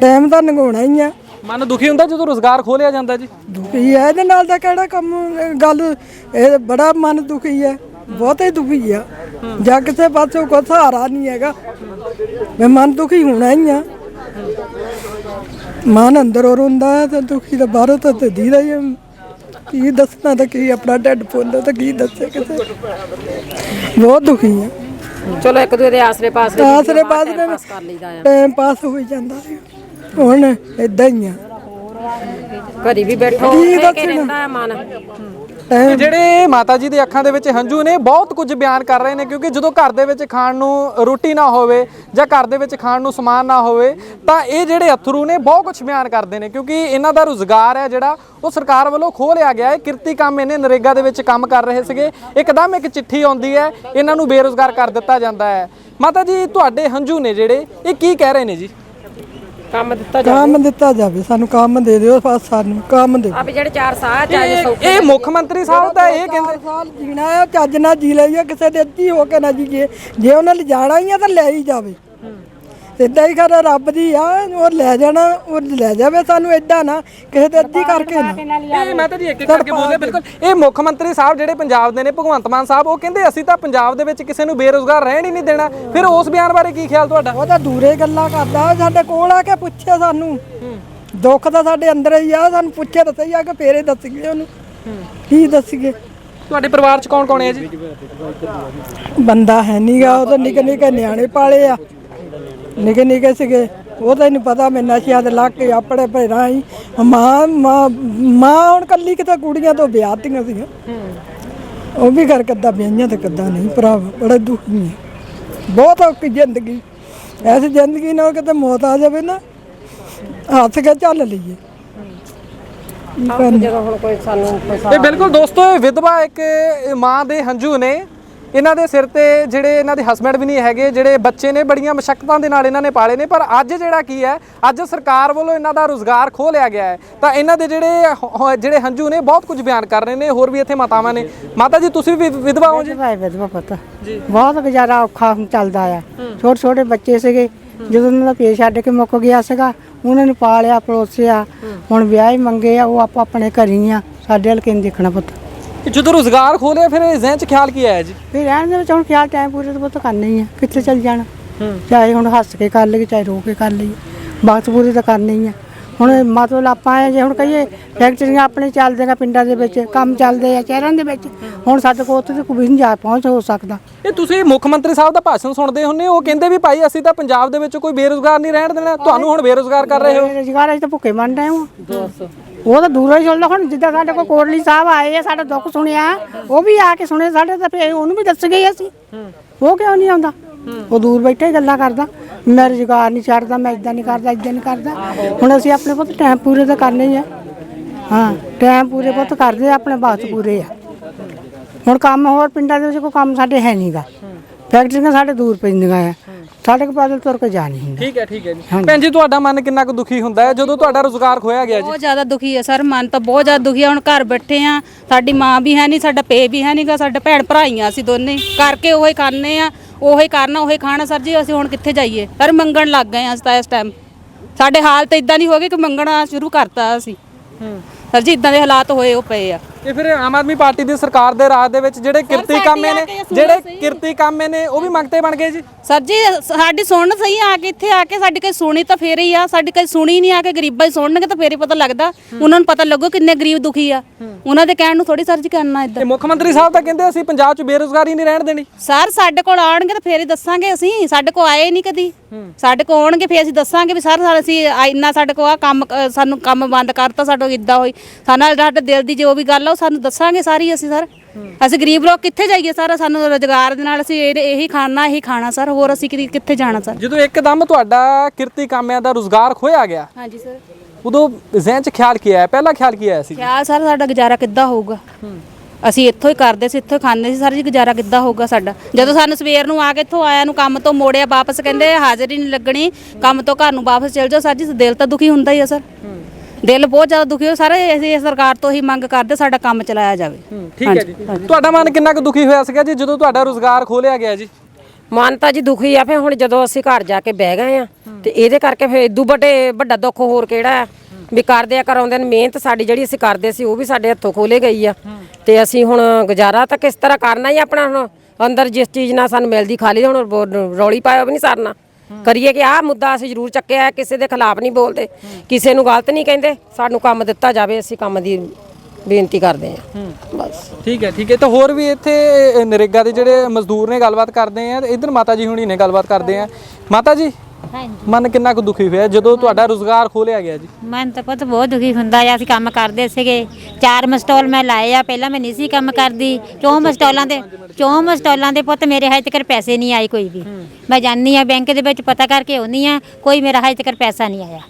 ਟਾਈਮ ਤਾਂ ਲੰਘਾਉਣਾ ਹੀ ਆ। ਮਨ ਦੁਖੀ ਹੁੰਦਾ ਜਦੋਂ ਰੋਜ਼ਗਾਰ ਖੋਲਿਆ ਜਾਂਦਾ ਜੀ? ਦੁਖੀ ਹੈ ਇਹਦੇ ਨਾਲ ਦਾ ਕਿਹੜਾ ਕੰਮ ਅਹ ਗੱਲ ਇਹ ਬੜਾ ਮਨ ਦੁਖੀ ਹੈ ਬਹੁਤੇ ਦੁਖੀ ਆ। ਜਾਂ ਕਿਸੇ ਪਾਸੇ ਕੋਈ ਸਹਾਰਾ ਨਹੀਂ ਹੈਗਾ। ਮੈਂ ਮਨ ਦੁਖੀ ਹੋਣਾ ਹੀ ਆ। ਮਨ ਅੰਦਰੋਂ ਰੋਂਦਾ ਹੈ ਤੇ ਦੁਖੀ ਤਾਂ ਬਾਹਰੋਂ ਤਾਂ ਦੀਦਾ ਹੀ। ਕੀ ਦੱਸਣਾ ਤਾਂ ਕੀ ਆਪਣਾ ਢਿੱਡ ਫੁੱਲ ਤਾਂ ਕੀ ਦੱਸੇ ਕਿਸੇ? ਬਹੁਤ ਦੁਖੀ ਆ। ਚਲੋ ਇੱਕ ਦੂਜੇ ਦੇ ਆਸਰੇ ਪਾਸਰੇ ਆਸਰੇ ਪਾਸ ਕਰ ਲਈਦਾ ਆ। ਟਾਈਮ ਪਾਸ ਹੋਈ ਜਾਂਦਾ ਹੁਣ ਇਦਾਂ ਹੀ ਆ। ਘਰੀ ਵੀ ਬੈਠੋ ਕੀ ਦੱਸਣਾ? ਮਨ। ਤੇ ਜਿਹੜੇ ਮਾਤਾ ਜੀ ਦੀ ਅੱਖਾਂ ਦੇ ਵਿੱਚ ਹੰਝੂ ਨੇ, ਬਹੁਤ ਕੁਝ ਬਿਆਨ ਕਰ ਰਹੇ ਨੇ, ਕਿਉਂਕਿ ਜਦੋਂ ਘਰ ਦੇ ਵਿੱਚ ਖਾਣ ਨੂੰ ਰੋਟੀ ਨਾ ਹੋਵੇ ਜਾਂ ਘਰ ਦੇ ਵਿੱਚ ਖਾਣ ਨੂੰ ਸਮਾਨ ਨਾ ਹੋਵੇ, ਤਾਂ ਇਹ ਜਿਹੜੇ ਅਥਰੂ ਨੇ, ਬਹੁਤ ਕੁਝ ਬਿਆਨ ਕਰਦੇ ਨੇ, ਕਿਉਂਕਿ ਇਹਨਾਂ ਦਾ ਰੋਜ਼ਗਾਰ ਹੈ ਜਿਹੜਾ, ਉਹ ਸਰਕਾਰ ਵੱਲੋਂ ਖੋਹ ਲਿਆ ਗਿਆ ਹੈ। ਕਿਰਤੀ ਕੰਮ ਇਹਨੇ ਨਰੇਗਾ ਦੇ ਵਿੱਚ ਕੰਮ ਕਰ ਰਹੇ ਸੀਗੇ। ਇੱਕਦਮ ਇੱਕ ਚਿੱਠੀ ਆਉਂਦੀ ਹੈ, ਇਹਨਾਂ ਨੂੰ ਬੇਰੋਜ਼ਗਾਰ ਕਰ ਦਿੱਤਾ ਜਾਂਦਾ ਹੈ। ਮਾਤਾ ਜੀ, ਤੁਹਾਡੇ ਹੰਝੂ ਨੇ ਜਿਹੜੇ, ਇਹ ਕੀ ਕਹਿ ਰਹੇ ਨੇ ਜੀ? ਕੰਮ ਦਿੱਤਾ ਕੰਮ ਦਿੱਤਾ ਜਾਵੇ ਸਾਨੂੰ ਕੰਮ ਦੇ ਦਿਓ ਬਸ ਸਾਨੂੰ ਕੰਮ ਦੇ ਆ ਵੀ ਜਿਹੜੇ ਚਾਰ ਸਾਹ ਚਾਹੇ ਇਹ ਇਹ ਮੁੱਖ ਮੰਤਰੀ ਸਾਹਿਬ ਤਾਂ ਇਹ ਕਹਿੰਦੇ ਸਾਲ ਜੀਣਾ ਆ ਚੱਜ ਨਾਲ ਜੀ ਲਈਏ ਕਿਸੇ ਦੇ ਅੱਧੀ ਹੋ ਕੇ ਨਾ ਜੀਏ ਜੇ ਉਹਨਾਂ ਨੇ ਜਾਣਾ ਹੀ ਆ ਤਾਂ ਲੈ ਹੀ ਜਾਵੇ। ਇਦਾਂ ਹੀ ਕਰ ਰੱਬ ਦੀ ਆ ਉਹ ਲੈ ਜਾਣਾ ਉਹ ਲੈ ਜਾਵੇ ਸਾਨੂੰ ਐਡਾ ਨਾ ਕਿਸੇ ਦੇ ਅੱਧੀ ਕਰਕੇ ਨਾ। ਇਹ ਮੈਂ ਤਾਂ ਜੀ ਇੱਕ ਇੱਕ ਕਰਕੇ ਬੋਲੇ ਬਿਲਕੁਲ। ਇਹ ਮੁੱਖ ਮੰਤਰੀ ਸਾਹਿਬ ਜਿਹੜੇ ਪੰਜਾਬ ਦੇ ਨੇ ਭਗਵੰਤ ਮਾਨ ਸਾਹਿਬ ਉਹ ਕਹਿੰਦੇ ਅਸੀਂ ਤਾਂ ਪੰਜਾਬ ਦੇ ਵਿੱਚ ਕਿਸੇ ਨੂੰ ਬੇਰੋਜ਼ਗਾਰ ਰਹਿਣ ਹੀ ਨਹੀਂ ਦੇਣਾ। ਫਿਰ ਉਸ ਬਿਆਨ ਬਾਰੇ ਕੀ ਖਿਆਲ ਤੁਹਾਡਾ? ਉਹ ਤਾਂ ਦੂਰੇ ਗੱਲਾਂ ਕਰਦਾ ਸਾਡੇ ਕੋਲ ਆ ਕੇ ਪੁੱਛੇ ਸਾਨੂੰ। ਦੁੱਖ ਤਾਂ ਸਾਡੇ ਅੰਦਰ ਹੀ ਆ ਸਾਨੂੰ ਪੁੱਛੇ ਤਾਂ ਸਹੀ ਆ ਕੇ ਫੇਰੇ ਦੱਸੀਏ ਉਹਨੂੰ। ਕੀ ਦੱਸੀਏ? ਤੁਹਾਡੇ ਪਰਿਵਾਰ 'ਚ ਕੌਣ ਕੌਣ ਹੈ ਜੀ? ਬੰਦਾ ਹੈ ਨਹੀਂਗਾ ਉਹ ਤਾਂ ਨਿੱਕੇ ਨਿੱਕੇ ਨਿਆਣੇ ਪਾਲੇ ਆ। ਨਿੱਕੇ ਨਿੱਕੇ ਸੀਗੇ ਉਹ ਤਾਂ ਨਹੀਂ ਪਤਾ ਮੈਂ ਨਸ਼ਿਆਂ ਦੇ ਲੱਗ ਕੇ ਆਪਣੇ ਭੇਰਾਂ ਹੀ ਮਾਂ ਮਾਂ ਮਾਂ ਹੁਣ ਕੱਲੀ ਕਿਤੇ ਕੁੜੀਆਂ ਤੋਂ ਵਿਆਹਤੀਆਂ ਸੀਗੀਆਂ। ਉਹ ਵੀ ਘਰ ਕਿੱਦਾਂ ਵਿਆਹੀਆਂ ਤੇ ਕਿੱਦਾਂ ਨਹੀਂ ਭਰਾ ਬੜਾ ਦੁਖੀ ਹੈ ਬਹੁਤ ਔਖੀ ਜ਼ਿੰਦਗੀ। ਐਸੀ ਜ਼ਿੰਦਗੀ ਨਾਲ ਕਿਤੇ ਮੌਤ ਆ ਜਾਵੇ ਨਾ ਹੱਥ ਕੇ ਚੱਲ ਲਈਏ। ਕੀ ਕਰਨਾ? ਜਦੋਂ ਹੁਣ ਕੋਈ ਸਾਨੂੰ ਕੋਈ ਇਹ ਬਿਲਕੁਲ ਦੋਸਤੋ ਇਹ ਵਿਧਵਾ ਇੱਕ ਮਾਂ ਦੇ ਹੰਝੂ ਨੇ। ਇਹਨਾਂ ਦੇ ਸਿਰ ਤੇ ਜਿਹੜੇ ਇਹਨਾਂ ਦੇ ਹਸਬੰਡ ਵੀ ਨਹੀਂ ਹੈਗੇ ਜਿਹੜੇ ਬੱਚੇ ਨੇ ਬੜੀਆਂ ਮਸ਼ੱਕਤਾਂ ਦੇ ਨਾਲ ਇਹਨਾਂ ਨੇ ਪਾਲੇ ਨੇ ਪਰ ਅੱਜ ਜਿਹੜਾ ਕੀ ਹੈ ਅੱਜ ਸਰਕਾਰ ਵੱਲੋਂ ਇਹਨਾਂ ਦਾ ਰੋਜ਼ਗਾਰ ਖੋਹ ਲਿਆ ਗਿਆ ਹੈ। ਤਾਂ ਇਹਨਾਂ ਦੇ ਜਿਹੜੇ ਜਿਹੜੇ ਹੰਝੂ ਨੇ ਬਹੁਤ ਕੁਝ ਬਿਆਨ ਕਰ ਰਹੇ ਨੇ ਹੋਰ ਵੀ ਇੱਥੇ ਮਾਤਾਵਾਂ ਨੇ। ਮਾਤਾ ਜੀ ਤੁਸੀਂ ਵੀ ਵਿਧਵਾ ਹੋ ਜੀ? ਭਾਈ ਵਿਧਵਾ ਪੁੱਤ। ਬਹੁਤ ਗੁਜ਼ਾਰਾ ਔਖਾ ਹੁਣ ਚੱਲਦਾ ਆ। ਛੋਟੇ ਛੋਟੇ ਬੱਚੇ ਸੀਗੇ ਜਦੋਂ ਉਹਨਾਂ ਦਾ ਪੇਸ਼ ਛੱਡ ਕੇ ਮੁੱਕ ਗਿਆ ਸੀਗਾ ਉਹਨਾਂ ਨੂੰ ਪਾਲਿਆ ਪਲੋਸਿਆ। ਹੁਣ ਵਿਆਹ ਹੀ ਮੰਗੇ ਆ ਉਹ ਆਪੋ ਆਪਣੇ ਘਰੀ ਆ ਸਾਡੇ ਹਲਕੇ ਨੂੰ ਦੇਖਣਾ ਪੁੱਤ? ਜਦੋਂ ਰੋਜ਼ਗਾਰ ਖੋਹ ਲਿਆ ਫਿਰ ਇਹ ਜ਼ਿਹਨ 'ਚ ਖਿਆਲ ਕੀ ਆਇਆ ਜੀ? ਫਿਰ ਰਹਿਣ ਦੇ ਵਿੱਚ ਹੁਣ ਖਿਆਲ ਟਾਈਮ ਪੂਰੇ ਤੋਂ ਪੁੱਤ ਕਰਨਾ ਹੀ ਆ ਕਿੱਥੇ ਚੱਲ ਜਾਣਾ। ਚਾਹੇ ਹੁਣ ਹੱਸ ਕੇ ਕਰ ਲਈਏ ਚਾਹੇ ਰੋ ਕੇ ਕਰ ਲਈਏ ਵਕਤ ਪੂਰੀ ਤਾਂ ਕਰਨੀ ਆ। ਹੁਣ ਮਤਲਬ ਆਪਾਂ ਇਹ ਜੇ ਹੁਣ ਕਹੀਏ ਫੈਕਟਰੀਆਂ ਆਪਣੇ ਚੱਲਦੀਆਂ ਪਿੰਡਾਂ ਦੇ ਵਿੱਚ ਕੰਮ ਚੱਲਦੇ ਆ ਸ਼ਹਿਰਾਂ ਦੇ ਵਿੱਚ ਹੁਣ ਸਾਡੇ ਕੋਲ ਉੱਥੇ ਵੀ ਨਹੀਂ ਜਾ ਪਹੁੰਚ ਹੋ ਸਕਦਾ। ਇਹ ਤੁਸੀਂ ਮੁੱਖ ਮੰਤਰੀ ਸਾਹਿਬ ਦਾ ਭਾਸ਼ਣ ਸੁਣਦੇ ਹੁੰਨੇ ਉਹ ਕਹਿੰਦੇ ਵੀ ਭਾਈ ਅਸੀਂ ਤਾਂ ਪੰਜਾਬ ਦੇ ਵਿੱਚ ਕੋਈ ਬੇਰੋਜ਼ਗਾਰ ਨਹੀਂ ਰਹਿਣ ਦੇਣਾ ਤੁਹਾਨੂੰ ਹੁਣ ਬੇਰੋਜ਼ਗਾਰ ਕਰ ਰਹੇ ਹੋ? ਰੁਜ਼ਗਾਰ ਅਸੀਂ ਤਾਂ ਭੁੱਖੇ ਮੰਨ ਰਹੇ ਹਾਂ। ਉਹ ਤਾਂ ਦੂਰੋਂ ਹੀ ਸੁਣਦਾ ਹੁਣ ਜਿੱਦਾਂ ਸਾਡੇ ਕੋਲ ਕੋਟਲੀ ਸਾਹਿਬ ਆਏ ਆ ਸਾਡਾ ਦੁੱਖ ਸੁਣਿਆ ਉਹ ਵੀ ਆ ਕੇ ਸੁਣੇ ਸਾਡੇ ਤਾਂ ਉਹਨੂੰ ਵੀ ਦੱਸ ਗਏ ਅਸੀਂ। ਉਹ ਕਿਉਂ ਨਹੀਂ ਆਉਂਦਾ? ਉਹ ਦੂਰ ਬੈਠਾ ਹੀ ਗੱਲਾਂ ਕਰਦਾ। ਮੈਂ ਰੁਜ਼ਗਾਰ ਨਹੀਂ ਛੱਡਦਾ ਮੈਂ ਇਦਾਂ ਨਹੀਂ ਕਰਦਾ ਇਦਾਂ ਨਹੀਂ ਕਰਦਾ। ਹੁਣ ਅਸੀਂ ਆਪਣੇ ਪੁੱਤ ਟਾਈਮ ਪੂਰੇ ਤਾਂ ਕਰਨੇ ਹੀ ਆ। ਹਾਂ ਟਾਈਮ ਪੂਰੇ ਪੁੱਤ ਕਰਦੇ ਆ, ਆਪਣੇ ਵਕਤ ਪੂਰੇ ਆ। ਹੁਣ ਕੰਮ ਹੋਰ ਪਿੰਡਾਂ ਦੇ ਵਿੱਚ ਕੋਈ ਕੰਮ ਸਾਡੇ ਹੈ ਨਹੀਂਗਾ ਫੈਕਟਰੀਆਂ ਸਾਡੇ ਦੂਰ ਪੈਂਦੀਆਂ ਆ। ਸਾਡੇ ਕੋਲ ਪੈਦਲ ਤੁਰ ਕੇ ਜਾ ਨਹੀਂ ਹੁੰਦਾ। ਠੀਕ ਹੈ ਠੀਕ ਹੈ ਜੀ। ਭੈਣ ਜੀ ਤੁਹਾਡਾ ਮਨ ਕਿੰਨਾ ਕੁ ਦੁਖੀ ਹੁੰਦਾ ਹੈ? ਜਦੋਂ ਤੁਹਾਡਾ ਰੋਜ਼ਗਾਰ ਖੋਇਆ ਗਿਆ ਜੀ। ਬਹੁਤ ਜ਼ਿਆਦਾ ਦੁਖੀ ਹੈ ਸਰ ਮਨ ਤਾਂ ਬਹੁਤ ਜ਼ਿਆਦਾ ਦੁਖੀ ਹੈ। ਹੁਣ ਘਰ ਬੈਠੇ ਆ ਸਾਡੀ ਮਾਂ ਵੀ ਹੈ ਨਹੀਂ ਸਾਡਾ ਪੇ ਵੀ ਹੈ ਨਹੀਂਗਾ ਸਾਡੇ ਭੈਣ ਭਰਾਈਆਂ ਅਸੀਂ ਦੋਨੇ। ਕਰਕੇ ਉਹੀ ਖਾਣੇ ਆ ਉਹੀ ਕਰਨਾ ਉਹੀ ਖਾਣਾ ਸਰ ਜੀ ਅਸੀਂ ਹੁਣ ਕਿੱਥੇ ਜਾਈਏ? ਸਰ ਮੰਗਣ ਲੱਗ ਗਏ ਅਸੀਂ ਤਾਂ ਇਸ ਟਾਈਮ ਸਾਡੇ ਹਾਲ ਤਾਂ ਇਦਾਂ ਨਹੀਂ ਹੋ ਗਏ ਕਿ ਮੰਗਣਾ ਸ਼ੁਰੂ ਕਰਤਾ ਅਸੀਂ। ਸਰ ਜੀ ਇਦਾਂ ਦੇ ਹਾਲਾਤ ਹੋਏ ਉਹ ਪਏ ਆ। ਤੇ ਫਿਰ ਆਮ ਆਦਮੀ ਪਾਰਟੀ ਦੀ ਸਰਕਾਰ ਦੇ ਰਾਜ ਦੇ ਵਿੱਚ ਜਿਹੜੇ ਕਿਰਤੀ ਸਾਡੀ ਕਾਮੇ ਨੇ ਸੁਣੋ ਜਿਹੜੇ। ਕਿਰਤੀ ਕਾਮੇ ਨੇ ਉਹ ਵੀ ਮੰਗਤੇ ਬਣ ਗਏ ਜੀ। ਸਰ ਜੀ ਸਾਡੀ ਸੁਣਨ ਸਹੀ ਆ ਕੇ ਇੱਥੇ ਆ ਕੇ ਸਾਡੀ ਕੋਈ ਸੁਣੀ ਤਾਂ ਫੇਰ ਹੀ ਆ ਸਾਡੀ ਕੋਈ ਸੁਣੀ ਨਹੀਂ ਆ ਕੇ ਗਰੀਬਾਂ ਹੀ ਸੁਣਨਗੇ ਤਾਂ ਫੇਰ ਹੀ ਪਤਾ ਲੱਗਦਾ। ਉਹਨਾਂ ਨੂੰ ਪਤਾ ਲੱਗੋ ਕਿੰਨੇ ਗਰੀਬ ਦੁਖੀ ਆ। ਉਹਨਾਂ ਦੇ ਕਹਿਣ ਨੂੰ ਥੋੜੀ ਸਰ ਜੀ ਕਰਨਾ ਤੇ ਇਦਾਂ ਮੁੱਖ ਮੰਤਰੀ ਸਾਹਿਬ ਤਾਂ ਕਹਿੰਦੇ ਅਸੀਂ ਪੰਜਾਬ 'ਚ ਬੇਰੁਜ਼ਗਾਰੀ ਨਹੀਂ ਰਹਿਣ ਦੇਣੀ। ਸਰ ਸਾਡੇ ਕੋਲ ਆਉਣਗੇ ਤਾਂ ਫੇਰ ਹੀ ਦੱਸਾਂਗੇ ਅਸੀਂ। ਸਾਡੇ ਕੋਲ ਆਏ ਨਹੀਂ ਕਦੀ। ਸਾਡੇ ਕੋਲ ਆਉਣਗੇ ਫੇਰ ਅਸੀਂ ਦੱਸਾਂਗੇ ਵੀ ਸਰ ਅਸੀਂ ਇੰਨਾ ਸਾਡੇ ਕੋਲ ਆ ਕੰਮ ਸਾਨੂੰ ਕੰਮ ਬੰਦ ਕਰਤਾ ਸਾਡੇ ਇਦਾਂ ਹੋਈ। ਸਾਨੂੰ ਸਾਡੇ ਦਿਲ ਦੀ ਜੋ ਵੀ ਗੱਲ ਆ ਸਾਨੂੰ ਦੱਸਾਂਗੇ ਸਾਰੀ ਅਸੀਂ ਸਰ। ਅਸੀਂ ਗਰੀਬ ਲੋਕ ਕਿੱਥੇ ਜਾਈਏ ਸਰ? ਸਾਨੂੰ ਰੋਜ਼ਗਾਰ ਦੇ ਨਾਲ ਅਸੀਂ ਇਹ- ਇਹੀ ਖਾਣਾ ਇਹੀ ਖਾਣਾ ਸਰ। ਹੋਰ ਅਸੀਂ ਕਿਤੇ- ਕਿੱਥੇ ਜਾਣਾ ਸਰ? ਜਦੋਂ ਇੱਕਦਮ ਤੁਹਾਡਾ ਕਿਰਤੀ ਕਾਮਿਆਂ ਦਾ ਰੋਜ਼ਗਾਰ ਖੋਇਆ ਗਿਆ ਹਾਂਜੀ ਸਰ। ਉਦੋਂ ਜ਼ਿਹਨ 'ਚ ਖਿਆਲ ਕੀ ਆਇਆ? ਪਹਿਲਾ ਖਿਆਲ ਕੀ ਆਇਆ ਸੀ ਖਿਆਲ ਸਰ ਸਾਡਾ ਗੁਜ਼ਾਰਾ ਕਿੱਦਾਂ ਹੋਊਗਾ? ਅਸੀਂ ਇੱਥੋਂ ਹੀ ਕਰਦੇ ਸੀ ਇੱਥੋਂ ਹੀ ਖਾਂਦੇ ਸੀ। ਸਰ ਜੀ ਗੁਜ਼ਾਰਾ ਕਿੱਦਾਂ ਹੋਊਗਾ ਸਾਡਾ? ਜਦੋਂ ਸਾਨੂੰ ਸਵੇਰ ਨੂੰ ਆ ਕੇ ਇੱਥੋਂ ਆਇਆ ਨੂੰ ਕੰਮ ਤੋਂ ਮੋੜਿਆ ਵਾਪਸ ਕਹਿੰਦੇ ਹਾਜ਼ਰੀ ਨਹੀਂ ਲੱਗਣੀ ਕੰਮ ਤੋਂ ਘਰ ਨੂੰ ਵਾਪਸ ਚਲ ਜਾਓ। ਸਰ ਜੀ ਦਿਲ ਤਾਂ ਦੁਖੀ ਹੁੰਦਾ ਹੀ ਆ ਸਰ। ਦਿਲ ਬਹੁਤ ਜ਼ਿਆਦਾ ਦੁਖੀ ਹੋ ਸਾਰੇ ਅਸੀਂ ਇਸ ਸਰਕਾਰ ਤੋਂ ਹੀ ਮੰਗ ਕਰਦੇ ਸਾਡਾ ਕੰਮ ਚਲਾਇਆ ਜਾਵੇ। ਠੀਕ ਹੈ ਜੀ। ਤੁਹਾਡਾ ਮਨ ਕਿੰਨਾ ਕੁ ਦੁਖੀ ਹੋਇਆ ਸੀਗਾ ਜੀ ਜਦੋਂ ਤੁਹਾਡਾ ਰੋਜ਼ਗਾਰ ਖੋਲਿਆ ਗਿਆ ਜੀ? ਮਨ ਤਾਂ ਜੀ ਦੁਖੀ ਆ ਫੇ ਹੁਣ ਜਦੋਂ ਅਸੀਂ ਘਰ ਜਾ ਕੇ ਬਹਿ ਗਏ ਆ ਤੇ ਇਹਦੇ ਕਰਕੇ ਫੇ ਇਦੂ ਵੱਡੇ ਵੱਡਾ ਦੁੱਖ ਹੋਰ ਕਿਹੜਾ ਆ? ਵੀ ਕਰਦੇ ਆ ਕਰਾਉਂਦੇ ਨੇ ਮਿਹਨਤ ਸਾਡੀ ਜਿਹੜੀ ਅਸੀਂ ਕਰਦੇ ਸੀ ਉਹ ਵੀ ਸਾਡੇ ਹੱਥੋਂ ਖੋਲੇ ਗਈ ਆ। ਤੇ ਅਸੀਂ ਹੁਣ ਗੁਜ਼ਾਰਾ ਤਾਂ ਕਿਸ ਤਰ੍ਹਾਂ ਕਰਨਾ ਹੀ ਆਪਣਾ ਹੁਣ ਅੰਦਰ ਜਿਸ ਚੀਜ਼ ਨਾਲ ਸਾਨੂੰ ਮਿਲਦੀ ਖਾਲੀ ਹੁਣ ਰੌਲੀ ਪਾਇਆ ਵੀ ਨਹੀਂ ਸਰਨਾ। ਕਰੀਏ ਕਿ ਆਹ ਮੁੱਦਾ ਅਸੀਂ ਜ਼ਰੂਰ ਚੱਕਿਆ ਹੈ, ਕਿਸੇ ਦੇ ਖਿਲਾਫ ਨਹੀਂ ਬੋਲਦੇ ਕਿਸੇ ਨੂੰ ਗਲਤ ਨਹੀਂ ਕਹਿੰਦੇ ਸਾਨੂੰ ਕੰਮ ਦਿੱਤਾ ਜਾਵੇ ਅਸੀਂ ਕੰਮ ਦੀ ਬੇਨਤੀ ਕਰਦੇ ਹਾਂ। ਬਸ। ਠੀਕ ਹੈ ਠੀਕ ਹੈ। ਤਾਂ ਹੋਰ ਵੀ ਇੱਥੇ ਅ, ਨਰੇਗਾ ਦੇ ਜਿਹੜੇ ਮਜ਼ਦੂਰ ਨੇ ਗੱਲਬਾਤ ਕਰਦੇ ਆ ਤੇ ਇਧਰ ਮਾਤਾ ਜੀ ਹੁਣੀ ਨੇ ਗੱਲਬਾਤ ਕਰਦੇ ਆ। ਮਾਤਾ ਜੀ ਹਾਂਜੀ। ਮਨ ਕਿੰਨਾ ਕੁ ਦੁਖੀ ਹੋਇਆ? ਜਦੋਂ ਤੁਹਾਡਾ ਰੋਜ਼ਗਾਰ ਖੋਲਿਆ ਗਿਆ ਜੀ। ਮਨ ਤਾਂ ਪੁੱਤ ਬਹੁਤ ਦੁਖੀ ਹੁੰਦਾ ਆ ਅਸੀਂ ਕੰਮ ਕਰਦੇ ਸੀਗੇ। ਚਾਰ ਮਸਟਾਲ ਮੈਂ ਲਾਏ ਆ ਪਹਿਲਾਂ ਮੈਂ ਨਹੀਂ ਸੀ ਕੰਮ ਕਰਦੀ। ਚੌਂ ਮਸਟਾਲਾਂ ਦੇ ਚੌਂ ਮਸਟਾਲਾਂ ਦੇ ਪੁੱਤ ਮੇਰੇ ਹਜੇ ਤੱਕ ਪੈਸੇ ਨਹੀਂ ਆਏ ਕੋਈ ਵੀ। ਮੈਂ ਜਾਣੀ ਆ ਬੈਂਕ ਦੇ ਵਿੱਚ ਪਤਾ ਕਰਕੇ ਆਉਂਦੀ ਆ ਕੋਈ ਮੇਰਾ ਹਜੇ ਤੱਕ ਪੈਸਾ ਨਹੀਂ ਆਇਆ।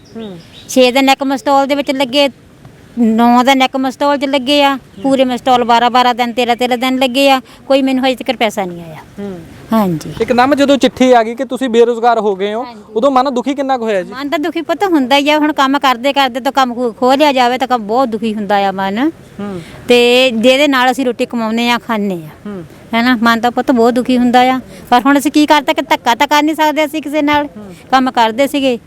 6 ਦਿਨ ਇੱਕ ਮਸਟਾਲ ਦੇ ਵਿੱਚ ਲੱਗੇ 9 ਦਿਨ ਇੱਕ ਮਸਟਾਲ 'ਚ ਲੱਗੇ ਆ ਪੂਰੇ ਮਸਟਾਲ 12 12 ਦਿਨ 13 13 ਦਿਨ ਲੱਗੇ ਆ ਕੋਈ ਮੈਨੂੰ ਹਜੇ ਤੱਕ ਪੈਸਾ ਨਹੀਂ ਆਇਆ। ਹਾਂਜੀ। ਇੱਕਦਮ ਜਦੋਂ ਚਿੱਠੀ ਆ ਗਈ ਕਿ ਤੁਸੀਂ ਬੇਰੁਜ਼ਗਾਰ ਹੋ ਗਏ ਹੋ ਉਦੋਂ ਮਨ ਦੁਖੀ ਕਿੰਨਾ ਕੁ ਹੋਇਆ ਜੀ? ਮਨ ਤਾਂ ਦੁਖੀ ਪੁੱਤ ਹੁੰਦਾ ਹੀ ਆ ਹੁਣ ਕੰਮ ਕਰਦੇ ਕਰਦੇ ਤਾਂ ਕੰਮ ਖੋ- ਲਿਆ ਜਾਵੇ ਤਾਂ ਕੰਮ ਬਹੁਤ ਦੁਖੀ ਹੁੰਦਾ ਆ ਮਨ। ਤੇ ਜਿਹਦੇ ਨਾਲ ਅਸੀਂ ਰੋਟੀ ਕਮਾਉਂਦੇ ਆ ਖਾਂਦੇ ਆ। ਹੈਨਾ? ਮਨ ਤਾਂ ਪੁੱਤ ਬਹੁਤ ਦੁਖੀ ਹੁੰਦਾ ਆ। ਪਰ ਹੁਣ ਅਸੀਂ ਕੀ ਕਰਤਾ ਕਿ ਧੱਕਾ ਤਾਂ ਕਰ ਨਹੀਂ ਸਕਦੇ ਅਸੀਂ ਕਿਸੇ ਨਾਲ। ਕੰਮ ਕਰਦੇ ਸੀਗੇ।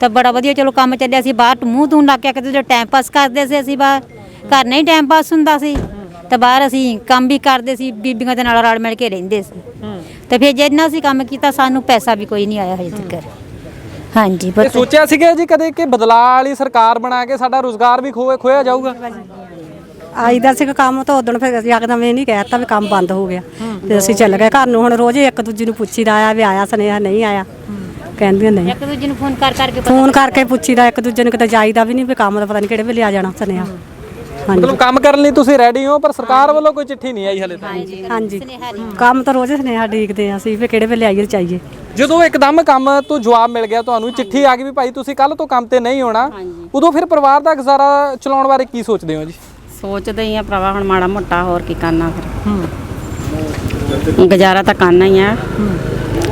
ਤਾਂ ਬੜਾ ਵਧੀਆ ਚਲੋ ਕੰਮ ਚੱਲਿਆ ਸੀ। ਬਾਹਰ ਮੂੰਹ ਤੋਂ ਲੱਗ ਕੇ ਕਿਤੇ ਜੋ ਟਾਈਮ ਪਾਸ ਕਰਦੇ ਸੀ ਅਸੀਂ ਬਾਹਰ। ਘਰ ਨਹੀਂ ਟਾਈਮ ਪਾਸ ਹੁੰਦਾ ਸੀ। ਤਾਂ ਬਾਹਰ ਅਸੀਂ ਕੰਮ ਵੀ ਕਰਦੇ ਸੀ। ਬੀਬੀਆਂ ਦੇ ਨਾਲ ਰਲ ਮਿਲ ਕੇ ਰਹਿੰਦੇ ਸੀ। ਤੇ ਫਿਰ ਜਿੰਨਾ ਅਸੀਂ ਕੰਮ ਕੀਤਾ ਸਾਨੂੰ ਪੈਸਾ ਵੀ ਕੋਈ ਨਹੀਂ ਆਇਆ ਹਜੇ ਤੱਕ। ਹਾਂਜੀ ਪੁੱਤ। ਸੋਚਿਆ ਸੀਗਾ ਜੀ ਕਦੇ ਕਿ ਬਦਲਾਅ ਵਾਲੀ ਸਰਕਾਰ ਬਣਾ ਕੇ ਸਾਡਾ ਰੋਜ਼ਗਾਰ ਵੀ ਖੋਏ ਖੋਇਆ ਜਾਊਗਾ? ਆਈਦਾ ਸੀ ਕੰਮ ਤਾਂ ਉਦੋਂ ਫਿਰ ਯਕਦਮ ਇਹ ਨਹੀਂ ਕਹਿਤਾ ਵੀ ਕੰਮ ਬੰਦ ਹੋ ਗਿਆ। ਤੇ ਅਸੀਂ ਚੱਲ ਗਏ ਘਰ ਨੂੰ ਹੁਣ ਰੋਜ਼ ਹੀ ਇੱਕ ਦੂਜੀ ਨੂੰ ਪੁੱਛੀਦਾ ਆ ਵੀ ਆਇਆ ਸੁਨੇਹਾ ਨਹੀਂ ਆਇਆ। ਕਹਿੰਦੀਆਂ ਨਹੀਂ। ਇੱਕ ਦੂਜੇ ਨੂੰ ਫੋਨ ਕਰ ਕਰਕੇ ਪਤਾ ਫੋਨ ਕਰਕੇ ਪੁੱਛੀਦਾ ਇੱਕ ਦੂਜੇ ਨੂੰ ਕਿਤੇ ਜਾਈਦਾ ਵੀ ਨਹੀਂ ਵੀ ਕੰਮ ਦਾ ਪਤਾ ਨਹੀਂ ਕਿਹੜੇ ਵੇਲੇ ਆ ਜਾਣਾ ਸੁਨੇਹਾ। ਹਾਂਜੀ। ਮਤਲਬ ਕੰਮ ਕਰਨ ਲਈ ਤੁਸੀਂ ਰੈਡੀ ਹੋ ਪਰ ਸਰਕਾਰ ਵੱਲੋਂ ਕੋਈ ਚਿੱਠੀ ਨਹੀਂ ਆਈ ਹਲੇ ਤੱਕ। ਹਾਂਜੀ ਕੰਮ ਤਾਂ ਰੋਜ਼ ਸੁਨੇਹਾ ਡੀਕਦੇ ਆ ਅਸੀਂ ਵੀ ਕਿਹੜੇ ਵੇਲੇ ਆਈਏ ਚਾਹੀਏ ਜਦੋਂ ਇੱਕਦਮ ਕੰਮ ਤੋਂ ਜਵਾਬ ਮਿਲ ਗਿਆ ਤੁਹਾਨੂੰ ਚਿੱਠੀ ਆ ਗਈ ਵੀ ਭਾਈ ਤੁਸੀਂ ਕੱਲ ਤੋਂ ਕੰਮ ਤੇ ਨਹੀਂ ਆਉਣਾ ਉਦੋਂ ਫਿਰ ਪਰਿਵਾਰ ਦਾ ਗੁਜ਼ਾਰਾ ਚਲਾਉਣ ਬਾਰੇ ਕੀ ਸੋਚਦੇ ਹੋ ਜੀ? ਸੋਚਦੇ ਹੀ ਆ ਭਰਾਵਾ ਹੁਣ ਮਾੜਾ ਮੋਟਾ ਹੋਰ ਕੀ ਕਰਨਾ ਫਿਰ। ਗੁਜ਼ਾਰਾ ਤਾਂ ਕਰਨਾ ਹੀ ਆ।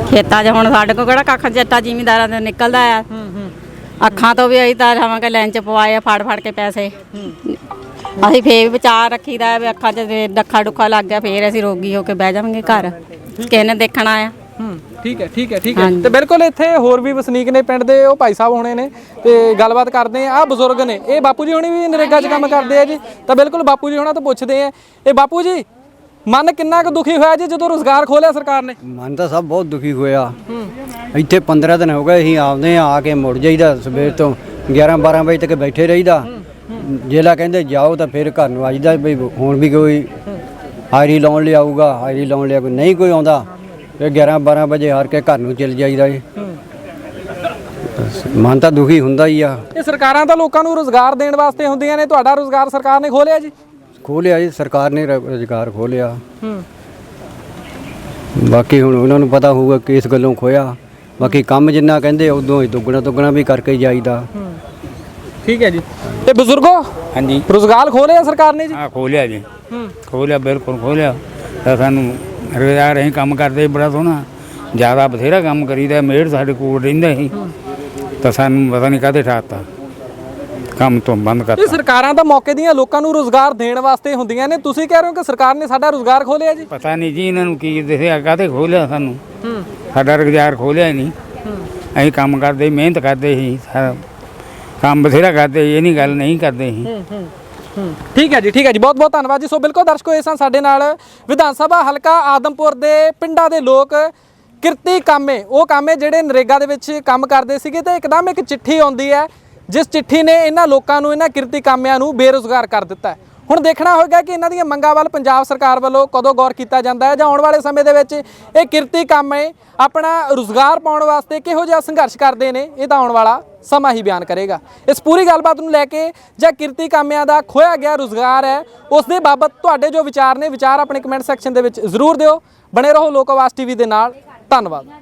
ਖੇਤਾਂ 'ਚ ਹੁਣ ਸਾਡੇ ਕੋਲ ਕਿਹੜਾ ਕੱਖ ਜੱਟਾ ਜ਼ਿਮੀਂਦਾਰਾਂ ਦਾ ਨਿਕਲਦਾ ਆ। ਅੱਖਾਂ ਤੋਂ ਵੀ ਅਸੀਂ ਤਾਂ ਰਵਾਂਗੇ ਲਾਈਨ 'ਚ ਪਵਾਏ ਫੜ ਫੜ ਕੇ ਪੈਸੇ। ਅਸੀਂ ਫੇਰ ਵੀ ਬਚਾ ਰੱਖੀਦਾ ਵੀ ਅੱਖਾਂ 'ਚ ਡੱਖਾ ਡੁੱਖਾ ਲੱਗ ਗਿਆ ਫੇਰ ਅਸੀਂ ਰੋਗੀ ਹੋ ਕੇ ਬਹਿ ਜਾਵਾਂਗੇ ਘਰ। ਕਿਸੇ ਨੇ ਦੇਖਣਾ ਆ। ਹੂੰ ਠੀਕ ਹੈ ਠੀਕ ਹੈ ਠੀਕ ਹੈ। ਤੇ ਬਿਲਕੁਲ ਇੱਥੇ ਹੋਰ ਵੀ ਵਸਨੀਕ ਨੇ ਪਿੰਡ ਦੇ ਉਹ ਭਾਈ ਸਾਹਿਬ ਹੋਣੇ ਨੇ। ਤੇ ਗੱਲਬਾਤ ਕਰਦੇ ਆ ਆ ਬਜ਼ੁਰਗ ਨੇ। ਇਹ ਬਾਪੂ ਜੀ ਹੋਣੀ ਵੀ ਨਰੇਗਾ 'ਚ ਕੰਮ ਕਰਦੇ ਆ ਜੀ? ਤਾਂ ਬਿਲਕੁਲ ਬਾਪੂ ਜੀ ਹੋਣਾ ਤੋਂ ਪੁੱਛਦੇ ਆ। ਇਹ ਬਾਪੂ ਜੀ ਮਨ ਕਿੰਨਾ ਕੁ ਦੁਖੀ ਹੋਇਆ ਜੀ ਜਦੋਂ ਰੋਜ਼ਗਾਰ ਖੋਲਿਆ ਸਰਕਾਰ ਨੇ? ਮਨ ਤਾਂ ਸਭ ਬਹੁਤ ਦੁਖੀ ਹੋਇਆ। ਇੱਥੇ 15 ਦਿਨ ਹੋ ਗਏ ਅਸੀਂ ਆਉਂਦੇ ਆ ਆ ਕੇ ਮੁੜ ਜਾਈਦਾ ਸਵੇਰ ਤੋਂ 11 12 ਵਜੇ ਤੱਕ ਬੈਠੇ ਰਹੀਦਾ। ਜੇਲਾ ਕਹਿੰਦੇ ਜਾਓ ਤਾਂ ਫਿਰ ਘਰ ਨੂੰ ਆਜੀਦਾ ਵੀ ਹੁਣ ਵੀ ਕੋਈ ਹਾਜ਼ਰੀ ਲਾਉਣ ਲਈ ਆਊਗਾ ਹਾਜ਼ਰੀ ਲਾਉਣ ਲਈ ਕੋਈ ਨਹੀਂ ਕੋਈ ਆਉਂਦਾ। ਫਿਰ 11 12 ਵਜੇ ਹਾਰ ਕੇ ਘਰ ਨੂੰ ਚਲ ਜਾਈਦਾ ਬਸ, ਮਨ ਤਾਂ ਦੁਖੀ ਹੁੰਦਾ ਹੀ ਆ। ਇਹ ਸਰਕਾਰਾਂ ਤਾਂ ਲੋਕਾਂ ਨੂੰ ਰੋਜ਼ਗਾਰ ਦੇਣ ਵਾਸਤੇ ਹੁੰਦੀਆਂ ਨੇ ਤੁਹਾਡਾ ਰੋਜ਼ਗਾਰ ਸਰਕਾਰ ਨੇ ਖੋਲਿਆ ਜੀ? ਖੋਲਿਆ ਜੀ ਸਰਕਾਰ ਨੇ ਰੁਜ਼ਗਾਰ ਖੋਲਿਆ ਬਾਕੀ ਹੁਣ ਉਹਨਾਂ ਨੂੰ ਪਤਾ ਹੋਊਗਾ ਕਿ ਇਸ ਗੱਲੋਂ ਖੋਇਆ ਬਾਕੀ ਕੰਮ ਜਿੰਨਾ ਕਹਿੰਦੇ ਉਦੋਂ ਹੀ ਦੁੱਗਣਾ ਦੁੱਗਣਾ ਵੀ ਕਰਕੇ ਜਾਈਦਾ। ਠੀਕ ਹੈ ਜੀ। ਤੇ ਬਜ਼ੁਰਗੋ ਹਾਂਜੀ। ਰੋਜ਼ਗਾਰ ਖੋਲਿਆ ਸਰਕਾਰ ਨੇ ਜੀ? ਆ ਖੋਲਿਆ ਜੀ। ਖੋਲਿਆ ਬਿਲਕੁਲ ਖੋਲਿਆ ਤਾਂ ਸਾਨੂੰ ਰੁਜ਼ਗਾਰ ਅਸੀਂ ਕੰਮ ਕਰਦੇ ਬੜਾ ਸੋਹਣਾ। ਜ਼ਿਆਦਾ ਬਥੇਰਾ ਕੰਮ ਕਰੀਦਾ ਮੇੜ ਸਾਡੇ ਕੋਲ ਰਹਿੰਦਾ ਸੀ। ਤਾਂ ਸਾਨੂੰ ਪਤਾ ਨਹੀਂ ਕਾਹਦੇ ਠਾਤਾ ਕੰਮ ਤੋਂ ਬੰਦ ਇਹ ਕਰਤਾ ਸਰਕਾਰਾਂ ਤਾਂ ਮੌਕੇ ਦੀਆਂ ਲੋਕਾਂ ਨੂੰ ਰੋਜ਼ਗਾਰ ਦੇਣ ਵਾਸਤੇ ਹੁੰਦੀਆਂ ਨੇ। ਤੁਸੀਂ ਕਹਿ ਰਹੇ ਹੋ ਕਿ ਸਰਕਾਰ ਨੇ ਸਾਡਾ ਰੋਜ਼ਗਾਰ ਖੋਲਿਆ ਜੀ? ਪਤਾ ਨਹੀਂ ਜੀ ਇਹਨਾਂ ਨੂੰ ਕੀ ਦੱਸਿਆ ਕਾਹਦੇ ਖੋਲਿਆ ਸਾਨੂੰ? ਸਾਡਾ ਰੁਜ਼ਗਾਰ ਖੋਲਿਆ ਹੀ। ਨਹੀਂ ਅਸੀਂ ਕੰਮ ਕਰਦੇ ਮਿਹਨਤ ਕਰਦੇ ਸੀ। ਸਾਰਾ ਕੰਮ ਬਥੇਰਾ ਕਰਦੇ ਇਹ ਨਹੀਂ ਗੱਲ ਨਹੀਂ ਕਰਦੇ ਸੀ। ਠੀਕ ਹੈ ਜੀ, ਠੀਕ ਹੈ ਜੀ। ਬਹੁਤ ਬਹੁਤ ਧੰਨਵਾਦ ਜੀ। ਸੋ ਬਿਲਕੁਲ ਦਰਸ਼ਕੋ, ਇਹ ਸਨ ਸਾਡੇ ਨਾਲ ਵਿਧਾਨ ਸਭਾ ਹਲਕਾ ਆਦਮਪੁਰ ਦੇ ਪਿੰਡਾਂ ਦੇ ਲੋਕ ਕਿਰਤੀ ਕਾਮੇ। ਉਹ ਕਾਮੇ ਜਿਹੜੇ ਨਰੇਗਾ ਦੇ ਵਿੱਚ ਕੰਮ ਕਰਦੇ ਸੀਗੇ ਤੇ ਇੱਕਦਮ ਇੱਕ ਚਿੱਠੀ ਆਉਂਦੀ ਹੈ, ਜਿਸ ਚਿੱਠੀ ਨੇ ਇਹਨਾਂ ਲੋਕਾਂ ਨੂੰ, ਇਹਨਾਂ ਕਿਰਤੀ ਕਾਮਿਆਂ ਨੂੰ ਬੇਰੁਜ਼ਗਾਰ ਕਰ ਦਿੱਤਾ ਹੁਣ ਦੇਖਣਾ ਹੋਏਗਾ ਕਿ ਇਹਨਾਂ ਦੀਆਂ ਮੰਗਾਂ ਵੱਲ ਪੰਜਾਬ ਸਰਕਾਰ ਵੱਲੋਂ ਕਦੋਂ ਗੌਰ ਕੀਤਾ ਜਾਂਦਾ ਹੈ ਜਾਂ ਆਉਣ ਵਾਲੇ ਸਮੇਂ ਦੇ ਵਿੱਚ ਇਹ ਕਿਰਤੀ ਕਾਮੇ ਆਪਣਾ ਰੁਜ਼ਗਾਰ ਪਾਉਣ ਵਾਸਤੇ ਕਿਹੋ ਜਿਹਾ ਸੰਘਰਸ਼ ਕਰਦੇ ਨੇ, ਇਹ ਤਾਂ ਆਉਣ ਵਾਲਾ ਸਮਾਂ ਹੀ ਬਿਆਨ ਕਰੇਗਾ। ਇਸ ਪੂਰੀ ਗੱਲਬਾਤ ਨੂੰ ਲੈ ਕੇ ਜਾਂ ਕਿਰਤੀ ਕਾਮਿਆਂ ਦਾ ਖੋਇਆ ਗਿਆ ਰੁਜ਼ਗਾਰ ਹੈ ਉਸ ਦੇ ਬਾਬਤ ਤੁਹਾਡੇ ਜੋ ਵਿਚਾਰ ਨੇ, ਵਿਚਾਰ ਆਪਣੇ ਕਮੈਂਟ ਸੈਕਸ਼ਨ ਦੇ ਵਿੱਚ ਜ਼ਰੂਰ ਦਿਓ। ਬਣੇ ਰਹੋ ਲੋਕ ਆਵਾਜ਼ ਟੀਵੀ ਦੇ ਨਾਲ। ਧੰਨਵਾਦ।